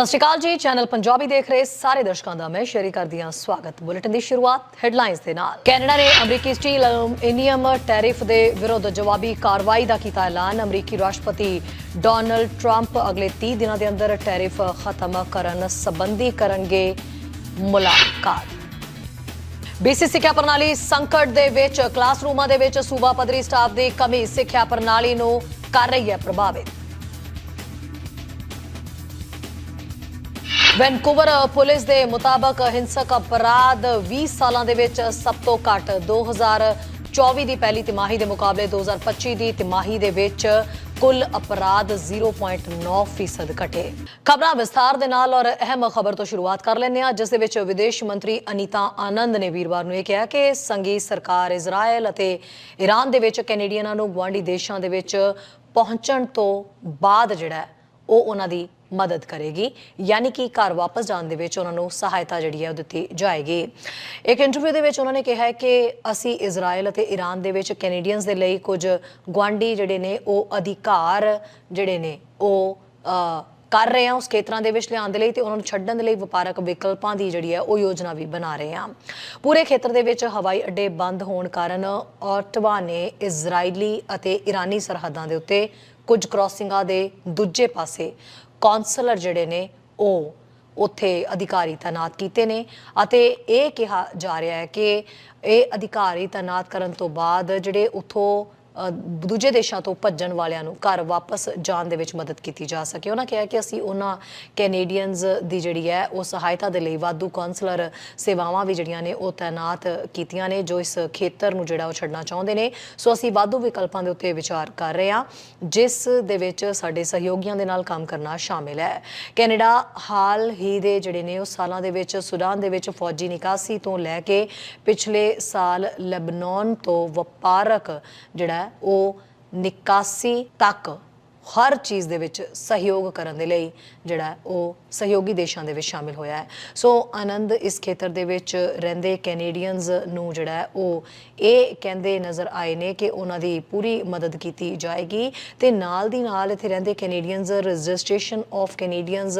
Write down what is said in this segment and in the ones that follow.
ਸਤਿ ਸ਼੍ਰੀ ਅਕਾਲ ਜੀ। ਚੈਨਲ ਪੰਜਾਬੀ ਦੇਖ ਰਹੇ ਸਾਰੇ ਦਰਸ਼ਕਾਂ ਦਾ ਮੈਂ ਸ਼ੇਰੀ ਕਰਦੀ ਹਾਂ ਸਵਾਗਤ। ਬੁਲੇਟਿਨ ਦੀ ਸ਼ੁਰੂਆਤ ਹੈਡਲਾਈਨਸ ਦੇ ਨਾਲ। ਕੈਨੇਡਾ ਨੇ ਅਮਰੀਕੀ ਸਟੀਲ ਅਲੂਮੀਨੀਅਮ ਟੈਰਿਫ ਦੇ ਵਿਰੁੱਧ ਜਵਾਬੀ ਕਾਰਵਾਈ ਦਾ ਕੀਤਾ ਐਲਾਨ। ਅਮਰੀਕੀ ਰਾਸ਼ਟਰਪਤੀ ਡੋਨਲਡ ਟਰੰਪ ਅਗਲੇ 30 ਦਿਨਾਂ ਦੇ ਅੰਦਰ ਟੈਰਿਫ ਖਤਮ ਕਰਨ ਸੰਬੰਧੀ ਕਰਨਗੇ ਮੁਲਾਕਾਤ। ਬੀਸੀ ਸਿੱਖਿਆ ਪ੍ਰਣਾਲੀ ਸੰਕਟ ਦੇ ਵਿੱਚ ਕਲਾਸਰੂਮਾਂ ਦੇ ਵਿੱਚ ਸੂਬਾ ਪੱਧਰੀ ਸਟਾਫ ਦੀ ਕਮੀ ਸਿੱਖਿਆ ਪ੍ਰਣਾਲੀ ਨੂੰ ਕਰ ਰਹੀ ਹੈ ਪ੍ਰਭਾਵਿਤ। ਵੈਨਕੂਵਰ ਪੁਲਿਸ ਦੇ ਮੁਤਾਬਕ ਹਿੰਸਕ ਅਪਰਾਧ 20 ਸਾਲਾਂ ਦੇ ਵਿੱਚ ਸਭ ਤੋਂ ਘੱਟ 2024 ਦੀ ਪਹਿਲੀ ਤਿਮਾਹੀ ਦੇ ਮੁਕਾਬਲੇ 2025 ਦੀ ਤਿਮਾਹੀ ਦੇ ਵਿੱਚ ਕੁੱਲ ਅਪਰਾਧ 0.9% ਘਟੇ। ਖਬਰਾਂ ਵਿਸਥਾਰ ਦੇ ਨਾਲ ਔਰ ਅਹਿਮ ਖਬਰ ਤੋਂ ਸ਼ੁਰੂਆਤ ਕਰ ਲੈਂਦੇ ਹਾਂ। ਜਿਸ ਦੇ ਵਿੱਚ ਵਿਦੇਸ਼ ਮੰਤਰੀ ਅਨੀਤਾ ਆਨੰਦ ਨੇ ਵੀਰਵਾਰ ਨੂੰ ਇਹ ਕਿਹਾ ਕਿ ਸੰਘੀ ਸਰਕਾਰ ਇਜ਼ਰਾਈਲ ਅਤੇ ਈਰਾਨ ਦੇ ਵਿੱਚ ਕੈਨੇਡੀਅਨਾਂ ਨੂੰ ਗੁਆਂਢੀ ਦੇਸ਼ਾਂ ਦੇ ਵਿੱਚ ਪਹੁੰਚਣ ਤੋਂ ਬਾਅਦ ਜਿਹੜਾ ਉਹ ਉਹਨਾਂ ਦੀ ਮਦਦ ਕਰੇਗੀ। ਯਾਨੀ ਕਿ ਘਰ ਵਾਪਸ ਜਾਣ ਦੇ ਵਿੱਚ ਉਹਨਾਂ ਨੂੰ ਸਹਾਇਤਾ ਜਿਹੜੀ ਹੈ ਉਹ ਦਿੱਤੀ ਜਾਏਗੀ। ਇੱਕ ਇੰਟਰਵਿਊ ਦੇ ਵਿੱਚ ਉਹਨਾਂ ਨੇ ਕਿਹਾ ਕਿ ਅਸੀਂ ਇਜ਼ਰਾਈਲ ਅਤੇ ਈਰਾਨ ਦੇ ਵਿੱਚ ਕੈਨੇਡੀਅਨਸ ਦੇ ਲਈ ਕੁਝ ਗੁਆਂਢੀ ਜਿਹੜੇ ਨੇ, ਉਹ ਅਧਿਕਾਰ ਜਿਹੜੇ ਨੇ, ਉਹ ਕਰ ਰਹੇ ਹਾਂ, ਉਸ ਖੇਤਰਾਂ ਦੇ ਵਿੱਚ ਲਿਆਉਣ ਦੇ ਲਈ ਤੇ ਉਹਨਾਂ ਨੂੰ ਛੱਡਣ ਦੇ ਲਈ ਵਪਾਰਕ ਵਿਕਲਪਾਂ ਦੀ ਜਿਹੜੀ ਹੈ ਉਹ ਯੋਜਨਾ ਵੀ ਬਣਾ ਰਹੇ ਹਾਂ। ਪੂਰੇ ਖੇਤਰ ਦੇ ਵਿੱਚ ਹਵਾਈ ਅੱਡੇ ਬੰਦ ਹੋਣ ਕਾਰਨ ਔਟਵਾ ਨੇ ਇਜ਼ਰਾਈਲੀ ਅਤੇ ਈਰਾਨੀ ਸਰਹੱਦਾਂ ਦੇ ਉੱਤੇ ਕੁਝ ਕ੍ਰਾਸਿੰਗਾਂ ਦੇ ਦੂਜੇ ਪਾਸੇ ਕੌਂਸਲਰ ਜਿਹੜੇ ਨੇ, ਉਹ ਉੱਥੇ ਅਧਿਕਾਰੀ ਤਾਇਨਾਤ ਕੀਤੇ ਨੇ ਅਤੇ ਇਹ ਕਿਹਾ ਜਾ ਰਿਹਾ ਹੈ ਕਿ ਇਹ ਅਧਿਕਾਰੀ ਤਾਇਨਾਤ ਕਰਨ ਤੋਂ ਬਾਅਦ ਜਿਹੜੇ ਉੱਥੋਂ ਦੂਜੇ ਦੇਸ਼ਾਂ ਤੋਂ ਭੱਜਣ ਵਾਲਿਆਂ ਨੂੰ ਘਰ ਵਾਪਸ ਜਾਣ ਦੇ ਵਿੱਚ ਮਦਦ ਕੀਤੀ ਜਾ ਸਕੇ। ਉਹਨਾਂ ਕਿਹਾ ਕਿ ਅਸੀਂ ਉਹਨਾਂ ਕੈਨੇਡੀਅਨਸ ਦੀ ਜਿਹੜੀ ਹੈ, ਉਹ ਸਹਾਇਤਾ ਦੇ ਲਈ ਵਾਧੂ ਕਾਉਂਸਲਰ ਸੇਵਾਵਾਂ ਵੀ ਜਿਹੜੀਆਂ ਨੇ, ਉਹ ਤਾਇਨਾਤ ਕੀਤੀਆਂ ਨੇ, ਜੋ ਇਸ ਖੇਤਰ ਨੂੰ ਜਿਹੜਾ ਉਹ ਛੱਡਣਾ ਚਾਹੁੰਦੇ ਨੇ। ਸੋ ਅਸੀਂ ਵਾਧੂ ਵਿਕਲਪਾਂ ਦੇ ਉੱਤੇ ਵਿਚਾਰ ਕਰ ਰਹੇ ਹਾਂ, ਜਿਸ ਦੇ ਵਿੱਚ ਸਾਡੇ ਸਹਿਯੋਗੀਆਂ ਦੇ ਨਾਲ ਕੰਮ ਕਰਨਾ ਸ਼ਾਮਿਲ ਹੈ। ਕੈਨੇਡਾ ਹਾਲ ਹੀ ਦੇ ਜਿਹੜੇ ਨੇ, ਉਹ ਸਾਲਾਂ ਦੇ ਵਿੱਚ ਸੁਡਾਨ ਦੇ ਵਿੱਚ ਫੌਜੀ ਨਿਕਾਸੀ ਤੋਂ ਲੈ ਕੇ ਪਿਛਲੇ ਸਾਲ ਲੈਬਨਾਨ ਤੋਂ ਵਪਾਰਕ ਜਿਹੜਾ ਹੈ ਉਹ ਨਿਕਾਸੀ ਤੱਕ ਹਰ ਚੀਜ਼ ਦੇ ਵਿੱਚ ਸਹਿਯੋਗ ਕਰਨ ਦੇ ਲਈ ਜਿਹੜਾ ਉਹ ਸਹਿਯੋਗੀ ਦੇਸ਼ਾਂ ਦੇ ਵਿੱਚ ਸ਼ਾਮਿਲ ਹੋਇਆ ਹੈ। ਸੋ ਆਨੰਦ ਇਸ ਖੇਤਰ ਦੇ ਵਿੱਚ ਰਹਿੰਦੇ ਕੈਨੇਡੀਅਨਸ ਨੂੰ ਜਿਹੜਾ ਉਹ ਇਹ ਕਹਿੰਦੇ ਨਜ਼ਰ ਆਏ ਨੇ ਕਿ ਉਹਨਾਂ ਦੀ ਪੂਰੀ ਮਦਦ ਕੀਤੀ ਜਾਏਗੀ ਤੇ ਨਾਲ ਦੀ ਨਾਲ ਇੱਥੇ ਰਹਿੰਦੇ Canadians registration of Canadians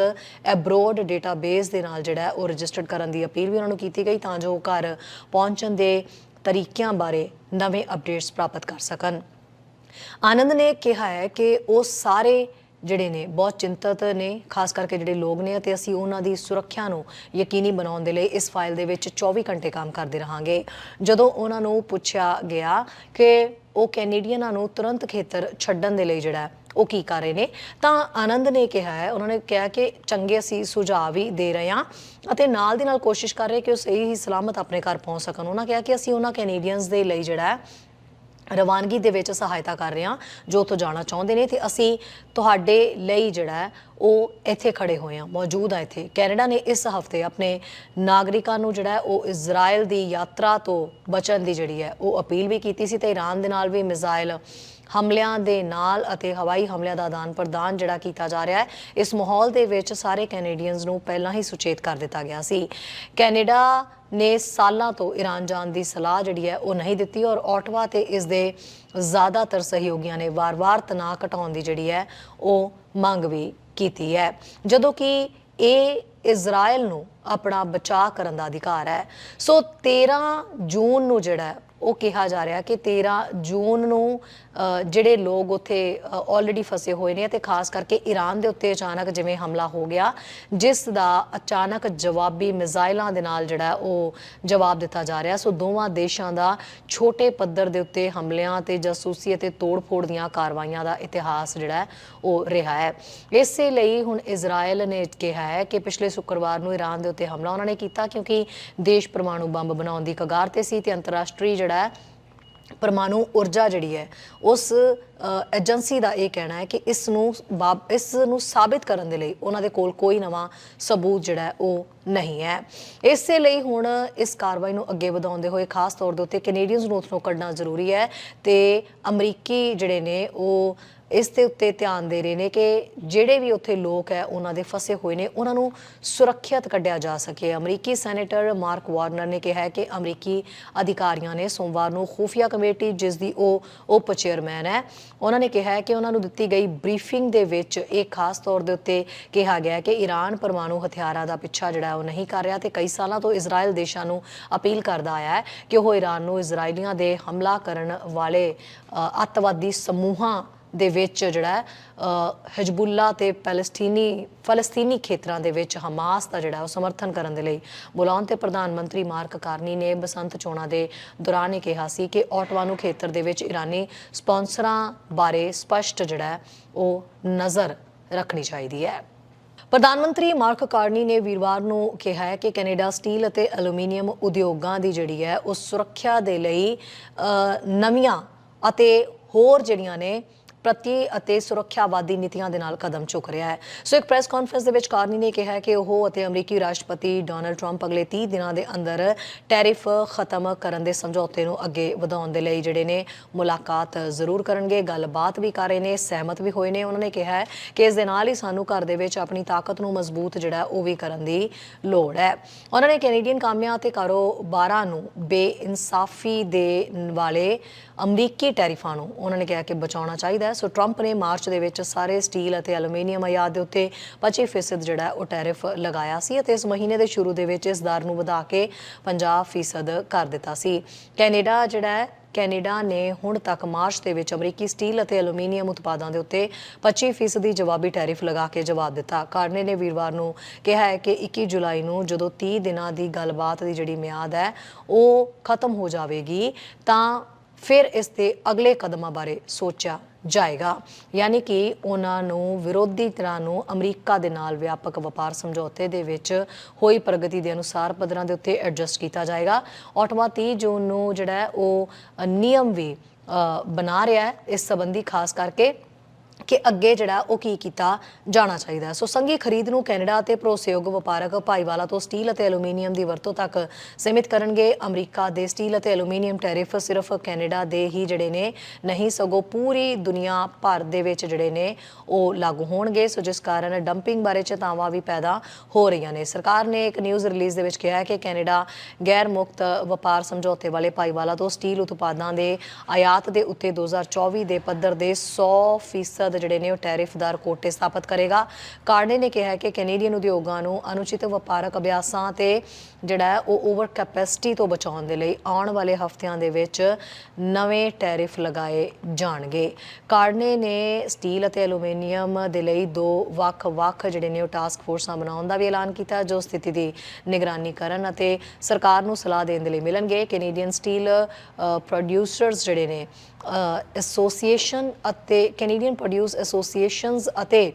abroad database ਦੇ ਨਾਲ ਜਿਹੜਾ ਉਹ ਰਜਿਸਟਰਡ ਕਰਨ ਦੀ ਅਪੀਲ ਵੀ ਉਹਨਾਂ ਨੂੰ ਕੀਤੀ ਗਈ ਤਾਂ ਜੋ ਉਹ ਘਰ ਪਹੁੰਚਣ ਦੇ ਤਰੀਕਿਆਂ ਬਾਰੇ ਨਵੇਂ ਅਪਡੇਟਸ ਪ੍ਰਾਪਤ ਕਰ ਸਕਣ। ਆਨੰਦ ਨੇ ਕਿਹਾ ਹੈ ਕਿ ਉਹ ਸਾਰੇ ਜਿਹੜੇ ਨੇ ਬਹੁਤ ਚਿੰਤਤ ਨੇ, ਖਾਸ ਕਰਕੇ ਜਿਹੜੇ ਲੋਕ ਨੇ ਅਤੇ ਅਸੀਂ ਉਹਨਾਂ ਦੀ ਸੁਰੱਖਿਆ ਨੂੰ ਯਕੀਨੀ ਬਣਾਉਣ ਦੇ ਲਈ ਇਸ ਫਾਈਲ ਦੇ ਵਿੱਚ 24 ਘੰਟੇ ਕੰਮ ਕਰਦੇ ਰਹਾਂਗੇ। ਜਦੋਂ ਉਹਨਾਂ ਨੂੰ ਪੁੱਛਿਆ ਗਿਆ ਕਿ ਉਹ ਕੈਨੇਡੀਅਨਾਂ ਨੂੰ ਤੁਰੰਤ ਖੇਤਰ ਛੱਡਣ ਦੇ ਲਈ ਜਿਹੜਾ ਉਹ ਕੀ ਕਰ ਰਹੇ ਨੇ? ਤਾਂ ਆਨੰਦ ਨੇ ਕਿਹਾ ਹੈ, ਉਹਨਾਂ ਨੇ ਕਿਹਾ ਕਿ ਚੰਗੇ ਅਸੀਂ ਸੁਝਾਅ ਵੀ ਦੇ ਰਹੇ ਹਾਂ ਅਤੇ ਨਾਲ ਦੀ ਨਾਲ ਕੋਸ਼ਿਸ਼ ਕਰ ਰਹੇ ਕਿ ਉਹ ਸਹੀ ਹੀ ਸਲਾਮਤ ਆਪਣੇ ਘਰ ਪਹੁੰਚ ਸਕਣ। ਉਹਨਾਂ ਕਿਹਾ ਕਿ ਅਸੀਂ ਉਹਨਾਂ ਕੈਨੇਡੀਅਨਸ ਦੇ ਲਈ ਜਿਹੜਾ ਹੈ, ਰਵਾਨਗੀ ਦੇ ਵਿੱਚ ਸਹਾਇਤਾ ਕਰ ਰਹੇ ਹਾਂ, ਜੋ ਉੱਥੋਂ ਜਾਣਾ ਚਾਹੁੰਦੇ ਨੇ ਤੇ ਅਸੀਂ ਤੁਹਾਡੇ ਲਈ ਜਿਹੜਾ ਹੈ, ਉਹ ਇੱਥੇ ਖੜੇ ਹੋਏ ਹਾਂ, ਮੌਜੂਦ ਆ ਇੱਥੇ। ਕੈਨੇਡਾ ਨੇ ਇਸ ਹਫ਼ਤੇ ਆਪਣੇ ਨਾਗਰਿਕਾਂ ਨੂੰ ਜਿਹੜਾ ਉਹ ਇਜ਼ਰਾਈਲ ਦੀ ਯਾਤਰਾ ਤੋਂ ਬਚਣ ਦੀ ਜਿਹੜੀ ਹੈ, ਉਹ ਅਪੀਲ ਵੀ ਕੀਤੀ ਸੀ ਤੇ ਈਰਾਨ ਦੇ ਨਾਲ ਵੀ ਮਿਜ਼ਾਈਲ ਹਮਲਿਆਂ ਦੇ ਨਾਲ ਅਤੇ ਹਵਾਈ ਹਮਲਿਆਂ ਦਾ ਆਦਾਨ ਪ੍ਰਦਾਨ ਜਿਹੜਾ ਕੀਤਾ ਜਾ ਰਿਹਾ ਹੈ, ਇਸ ਮਾਹੌਲ ਦੇ ਵਿੱਚ ਸਾਰੇ ਕੈਨੇਡੀਅਨਸ ਨੂੰ ਪਹਿਲਾਂ ਹੀ ਸੁਚੇਤ ਕਰ ਦਿੱਤਾ ਗਿਆ ਸੀ। ਕੈਨੇਡਾ ਨੇ ਸਾਲਾਂ ਤੋਂ ਈਰਾਨ ਜਾਣ ਦੀ ਸਲਾਹ ਜਿਹੜੀ ਹੈ, ਉਹ ਨਹੀਂ ਦਿੱਤੀ ਔਰ ਆਟਵਾ ਤੇ ਇਸ ਦੇ ਜ਼ਿਆਦਾਤਰ ਸਹਿਯੋਗੀਆਂ ਨੇ ਵਾਰ-ਵਾਰ ਤਣਾਅ ਘਟਾਉਣ ਦੀ ਜਿਹੜੀ ਹੈ, ਉਹ ਮੰਗ ਵੀ ਕੀਤੀ ਹੈ। ਜਦੋਂ ਕਿ ਇਹ ਇਜ਼ਰਾਈਲ ਨੂੰ ਆਪਣਾ ਬਚਾਅ ਕਰਨ ਦਾ ਅਧਿਕਾਰ ਹੈ, ਸੋ 13 ਜੂਨ ਨੂੰ ਜਿਹੜਾ ਉਹ ਕਿਹਾ ਜਾ ਰਿਹਾ ਕਿ 13 ਜੂਨ ਨੂੰ ਜਿਹੜੇ ਲੋਕ ਉੱਥੇ ਆਲਰੇਡੀ ਫਸੇ ਹੋਏ ਨੇ ਤੇ ਖਾਸ ਕਰਕੇ ਈਰਾਨ ਦੇ ਉੱਤੇ ਅਚਾਨਕ ਜਿਵੇਂ ਹਮਲਾ ਹੋ ਗਿਆ, ਜਿਸ ਦਾ ਅਚਾਨਕ ਜਵਾਬੀ ਮਿਜ਼ਾਈਲਾਂ ਦੇ ਨਾਲ ਜਿਹੜਾ ਉਹ ਜਵਾਬ ਦਿੱਤਾ ਜਾ ਰਿਹਾ। ਸੋ ਦੋਵਾਂ ਦੇਸ਼ਾਂ ਦਾ ਛੋਟੇ ਪੱਧਰ ਦੇ ਉੱਤੇ ਹਮਲਿਆਂ ਤੇ ਜਾਸੂਸੀ ਅਤੇ ਤੋੜ-ਫੋੜ ਦੀਆਂ ਕਾਰਵਾਈਆਂ ਦਾ ਇਤਿਹਾਸ ਜਿਹੜਾ ਉਹ ਰਿਹਾ ਹੈ। ਇਸੇ ਲਈ ਹੁਣ ਇਜ਼ਰਾਈਲ ਨੇ ਕਿਹਾ ਹੈ ਕਿ ਪਿਛਲੇ ਸ਼ੁੱਕਰਵਾਰ ਨੂੰ ਈਰਾਨ ਦੇ ਉੱਤੇ ਹਮਲਾ ਉਹਨਾਂ ਨੇ ਕੀਤਾ ਕਿਉਂਕਿ ਦੇਸ਼ ਪਰਮਾਣੂ ਬੰਬ ਬਣਾਉਣ ਦੀ ਕਗਾਰ ਤੇ ਸੀ ਤੇ ਅੰਤਰਰਾਸ਼ਟਰੀ ਜਿਹੜਾ ਹੈ, ਪਰਮਾਣੂ ਊਰਜਾ ਜਿਹੜੀ ਹੈ, ਉਸ ਏਜੰਸੀ ਦਾ ਇਹ ਕਹਿਣਾ ਹੈ ਕਿ ਇਸ ਨੂੰ ਇਸ ਨੂੰ ਸਾਬਿਤ ਕਰਨ ਦੇ ਲਈ ਉਹਨਾਂ ਦੇ ਕੋਲ ਕੋਈ ਨਵਾਂ ਸਬੂਤ ਜਿਹੜਾ ਹੈ, ਉਹ ਨਹੀਂ ਹੈ। ਇਸੇ ਲਈ ਹੁਣ ਇਸ ਕਾਰਵਾਈ ਨੂੰ ਅੱਗੇ ਵਧਾਉਂਦੇ ਹੋਏ ਖਾਸ ਤੌਰ ਦੇ ਉੱਤੇ ਕੈਨੇਡੀਅਨਸ ਨੂੰ ਉੱਥੋਂ ਕੱਢਣਾ ਜ਼ਰੂਰੀ ਹੈ ਤੇ ਅਮਰੀਕੀ ਜਿਹੜੇ ਨੇ ਉਹ ਇਸ ਦੇ ਉੱਤੇ ਧਿਆਨ ਦੇ ਰਹੇ ਨੇ ਕਿ ਜਿਹੜੇ ਵੀ ਉੱਥੇ ਲੋਕ ਹੈ, ਉਹਨਾਂ ਦੇ ਫਸੇ ਹੋਏ ਨੇ, ਉਹਨਾਂ ਨੂੰ ਸੁਰੱਖਿਅਤ ਕੱਢਿਆ ਜਾ ਸਕੇ। ਅਮਰੀਕੀ ਸੈਨੇਟਰ ਮਾਰਕ ਵਾਰਨਰ ਨੇ ਕਿਹਾ ਹੈ ਕਿ ਅਮਰੀਕੀ ਅਧਿਕਾਰੀਆਂ ਨੇ ਸੋਮਵਾਰ ਨੂੰ ਖੂਫੀਆ ਕਮੇਟੀ, ਜਿਸ ਦੀ ਉਹ ਉਪ ਚੇਅਰਮੈਨ ਹੈ, ਉਹਨਾਂ ਨੇ ਕਿਹਾ ਹੈ ਕਿ ਉਹਨਾਂ ਨੂੰ ਦਿੱਤੀ ਗਈ ਬਰੀਫਿੰਗ ਦੇ ਵਿੱਚ ਇਹ ਖਾਸ ਤੌਰ ਦੇ ਉੱਤੇ ਕਿਹਾ ਗਿਆ ਹੈ ਕਿ ਈਰਾਨ ਪਰਮਾਣੂ ਹਥਿਆਰਾਂ ਦਾ ਪਿੱਛਾ ਜਿਹੜਾ ਉਹ ਨਹੀਂ ਕਰ ਰਿਹਾ ਤੇ ਕਈ ਸਾਲਾਂ ਤੋਂ ਇਜ਼ਰਾਈਲ ਦੇਸ਼ਾਂ ਨੂੰ ਅਪੀਲ ਕਰਦਾ ਆਇਆ ਹੈ ਕਿ ਉਹ ਈਰਾਨ ਨੂੰ ਇਜ਼ਰਾਈਲੀਆਂ ਦੇ ਹਮਲਾ ਕਰਨ ਵਾਲੇ ਅੱਤਵਾਦੀ ਸਮੂਹਾਂ ਦੇ ਵਿੱਚ ਜਿਹੜਾ ਹੈ, ਹਿਜਬੁੱਲਾ ਤੇ ਪੈਲਸਟੀਨੀ ਫਲਸਤੀਨੀ ਖੇਤਰਾਂ ਦੇ ਵਿੱਚ ਹਮਾਸ ਦਾ ਜਿਹੜਾ ਉਹ ਸਮਰਥਨ ਕਰਨ ਦੇ ਲਈ ਬੁਲਾਉਣ ਤੇ ਪ੍ਰਧਾਨ ਮੰਤਰੀ ਮਾਰਕ ਕਾਰਨੀ ਨੇ ਬਸੰਤ ਚੋਣਾਂ ਦੇ ਦੌਰਾਨ ਇਹ ਕਿਹਾ ਸੀ ਕਿ ਔਟਵਾਨੂ ਖੇਤਰ ਦੇ ਵਿੱਚ ਇਰਾਨੀ ਸਪਾਂਸਰਾਂ ਬਾਰੇ ਸਪਸ਼ਟ ਜਿਹੜਾ ਉਹ ਨਜ਼ਰ ਰੱਖਣੀ ਚਾਹੀਦੀ ਹੈ। ਪ੍ਰਧਾਨ ਮੰਤਰੀ ਮਾਰਕ ਕਾਰਨੀ ਨੇ ਵੀਰਵਾਰ ਨੂੰ ਕਿਹਾ ਹੈ ਕਿ ਕੈਨੇਡਾ ਸਟੀਲ ਅਤੇ ਐਲੂਮੀਨੀਅਮ ਉਦਯੋਗਾਂ ਦੀ ਜਿਹੜੀ ਹੈ, ਉਹ ਸੁਰੱਖਿਆ ਦੇ ਲਈ ਨਵੀਆਂ ਅਤੇ ਹੋਰ ਜਿਹੜੀਆਂ ਨੇ ਪ੍ਰਤੀ ਅਤੇ ਸੁਰੱਖਿਆਵਾਦੀ ਨੀਤੀਆਂ ਦੇ ਨਾਲ ਕਦਮ ਚੁੱਕ ਰਿਹਾ ਹੈ। ਸੋ ਇੱਕ ਪ੍ਰੈਸ ਕਾਨਫਰੰਸ ਦੇ ਵਿੱਚ ਕਾਰਨੀ ਨੇ ਕਿਹਾ ਕਿ ਉਹ ਅਤੇ ਅਮਰੀਕੀ ਰਾਸ਼ਟਰਪਤੀ ਡੋਨਲਡ ਟਰੰਪ ਅਗਲੇ 30 ਦਿਨਾਂ ਦੇ ਅੰਦਰ ਟੈਰਿਫ ਖਤਮ ਕਰਨ ਦੇ ਸਮਝੌਤੇ ਨੂੰ ਅੱਗੇ ਵਧਾਉਣ ਦੇ ਲਈ ਜਿਹੜੇ ਨੇ ਮੁਲਾਕਾਤ ਜ਼ਰੂਰ ਕਰਨਗੇ। ਗੱਲਬਾਤ ਵੀ ਕਰ ਰਹੇ ਨੇ, ਸਹਿਮਤ ਵੀ ਹੋਏ ਨੇ। ਉਹਨਾਂ ਨੇ ਕਿਹਾ ਕਿ ਇਸ ਦੇ ਨਾਲ ਹੀ ਸਾਨੂੰ ਘਰ ਦੇ ਵਿੱਚ ਆਪਣੀ ਤਾਕਤ ਨੂੰ ਮਜ਼ਬੂਤ ਜਿਹੜਾ ਉਹ ਵੀ ਕਰਨ ਦੀ ਲੋੜ ਹੈ। ਉਹਨਾਂ ਨੇ ਕੈਨੇਡੀਅਨ ਕਾਮਿਆਂ ਅਤੇ ਕਾਰੋਬਾਰਾਂ ਨੂੰ ਬੇਇਨਸਾਫੀ ਦੇ ਵਾਲੇ ਅਮਰੀਕੀ ਟੈਰਿਫਾਂ ਨੂੰ ਉਹਨਾਂ ਨੇ ਕਿਹਾ ਕਿ ਬਚਾਉਣਾ ਚਾਹੀਦਾ ਹੈ। ਸੋ ਟਰੰਪ ਨੇ ਮਾਰਚ ਦੇ ਵਿੱਚ ਸਾਰੇ ਸਟੀਲ ਅਤੇ ਐਲੂਮੀਨੀਅਮ ਆਯਾਤ ਦੇ ਉੱਤੇ 25% ਜਿਹੜਾ ਉਹ ਟੈਰਿਫ ਲਗਾਇਆ ਸੀ ਅਤੇ ਇਸ ਮਹੀਨੇ ਦੇ ਸ਼ੁਰੂ ਦੇ ਵਿੱਚ ਇਸ ਦਰ ਨੂੰ ਵਧਾ ਕੇ 50% ਕਰ ਦਿੱਤਾ ਸੀ। ਕੈਨੇਡਾ ਜਿਹੜਾ ਹੈ, ਕੈਨੇਡਾ ਨੇ ਹੁਣ ਤੱਕ ਮਾਰਚ ਦੇ ਵਿੱਚ ਅਮਰੀਕੀ ਸਟੀਲ ਅਤੇ ਐਲੂਮੀਨੀਅਮ ਉਤਪਾਦਾਂ ਦੇ ਉੱਤੇ 25% ਦੀ ਜਵਾਬੀ ਟੈਰਿਫ ਲਗਾ ਕੇ ਜਵਾਬ ਦਿੱਤਾ। ਕਾਰਨੇ ਨੇ ਵੀਰਵਾਰ ਨੂੰ ਕਿਹਾ ਹੈ ਕਿ 21 ਜੁਲਾਈ ਨੂੰ ਜਦੋਂ 30 ਦਿਨਾਂ ਦੀ ਗੱਲਬਾਤ ਦੀ ਜਿਹੜੀ ਮਿਆਦ ਹੈ, ਉਹ ਖਤਮ ਹੋ ਜਾਵੇਗੀ ਤਾਂ ਫਿਰ ਇਸ ਦੇ ਅਗਲੇ ਕਦਮਾਂ ਬਾਰੇ ਸੋਚਿਆ ਜਾਏਗਾ। ਯਾਨੀ ਕਿ ਉਹਨਾਂ ਨੂੰ ਵਿਰੋਧੀ ਤਰ੍ਹਾਂ ਨੂੰ ਅਮਰੀਕਾ ਦੇ ਨਾਲ ਵਿਆਪਕ ਵਪਾਰ ਸਮਝੌਤੇ ਦੇ ਵਿੱਚ ਹੋਈ ਪ੍ਰਗਤੀ ਦੇ ਅਨੁਸਾਰ ਪੱਧਰਾਂ ਦੇ ਉੱਤੇ ਐਡਜਸਟ ਕੀਤਾ ਜਾਏਗਾ। ਆਟੋਮਾ 30 ਜੂਨ ਨੂੰ ਜਿਹੜਾ ਉਹ ਨਿਯਮ ਵੀ ਬਣਾ ਰਿਹਾ ਹੈ, ਇਸ ਸੰਬੰਧੀ ਖਾਸ ਕਰਕੇ ਕਿ ਅੱਗੇ ਜਿਹੜਾ ਉਹ ਕੀ ਕੀਤਾ ਜਾਣਾ ਚਾਹੀਦਾ ਸੋ ਸੰਘੀ ਖਰੀਦ ਨੂੰ ਕੈਨੇਡਾ ਅਤੇ ਭਰੋਸੇਯੋਗ ਵਪਾਰਕ ਭਾਈਵਾਲਾ ਤੋਂ ਸਟੀਲ ਅਤੇ ਐਲੂਮੀਨੀਅਮ ਦੀ ਵਰਤੋਂ ਤੱਕ ਸੀਮਿਤ ਕਰਨਗੇ। ਅਮਰੀਕਾ ਦੇ ਸਟੀਲ ਅਤੇ ਐਲੂਮੀਨੀਅਮ ਟੈਰਿਫ ਸਿਰਫ ਕੈਨੇਡਾ ਦੇ ਹੀ ਜਿਹੜੇ ਨੇ, ਨਹੀਂ, ਸਗੋਂ ਪੂਰੀ ਦੁਨੀਆ ਭਰ ਦੇ ਵਿੱਚ ਜਿਹੜੇ ਨੇ ਉਹ ਲਾਗੂ ਹੋਣਗੇ। ਸੋ ਜਿਸ ਕਾਰਨ ਡੰਪਿੰਗ ਬਾਰੇ ਚੇਤਾਵਾਂ ਵੀ ਪੈਦਾ ਹੋ ਰਹੀਆਂ ਨੇ। ਸਰਕਾਰ ਨੇ ਇੱਕ ਨਿਊਜ਼ ਰਿਲੀਜ਼ ਦੇ ਵਿੱਚ ਕਿਹਾ ਹੈ ਕਿ ਕੈਨੇਡਾ ਗੈਰ ਮੁਕਤ ਵਪਾਰ ਸਮਝੌਤੇ ਵਾਲੇ ਭਾਈਵਾਲਾ ਤੋਂ ਸਟੀਲ ਉਤਪਾਦਾਂ ਦੇ ਆਯਾਤ ਦੇ ਉੱਤੇ 2024 ਦੇ ਪੱਧਰ ਦੇ 100% ਜਿਹੜੇ ਨੇ ਉਹ ਟੈਰਿਫਦਾਰ ਕੋਟੇ ਸਥਾਪਿਤ ਕਰੇਗਾ। ਕਾਰਨੇ ਨੇ ਕਿਹਾ ਕਿ ਕੈਨੇਡੀਅਨ ਉਦਯੋਗਾਂ ਨੂੰ ਅਨੁਚਿਤ ਵਪਾਰਕ ਅਭਿਆਸਾਂ ਤੇ ਜਿਹੜਾ ਉਹ ਓਵਰ ਕੈਪੈਸਿਟੀ ਤੋਂ ਬਚਾਉਣ ਦੇ ਲਈ ਆਉਣ ਵਾਲੇ ਹਫ਼ਤਿਆਂ ਦੇ ਵਿੱਚ ਨਵੇਂ ਟੈਰਿਫ ਲਗਾਏ ਜਾਣਗੇ। ਕਾਰਨੇ ਨੇ ਸਟੀਲ ਅਤੇ ਐਲੂਮੀਨੀਅਮ ਦੇ ਲਈ ਦੋ ਵੱਖ-ਵੱਖ ਜਿਹੜੇ ਨੇ ਉਹ ਟਾਸਕ ਫੋਰਸਾਂ ਬਣਾਉਣ ਦਾ ਵੀ ਐਲਾਨ ਕੀਤਾ, ਜੋ ਸਥਿਤੀ ਦੀ ਨਿਗਰਾਨੀ ਕਰਨ ਅਤੇ ਸਰਕਾਰ ਨੂੰ ਸਲਾਹ ਦੇਣ ਦੇ ਲਈ ਮਿਲਣਗੇ। ਕੈਨੇਡੀਅਨ ਸਟੀਲ ਪ੍ਰੋਡਿਊਸਰਸ ਜਿਹੜੇ ਨੇ ਐਸੋਸੀਏਸ਼ਨ ਅਤੇ ਕੈਨੇਡੀਅਨ ਪ੍ਰੋਡਿਊਸ ਐਸੋਸੀਏਸ਼ਨਸ ਅਤੇ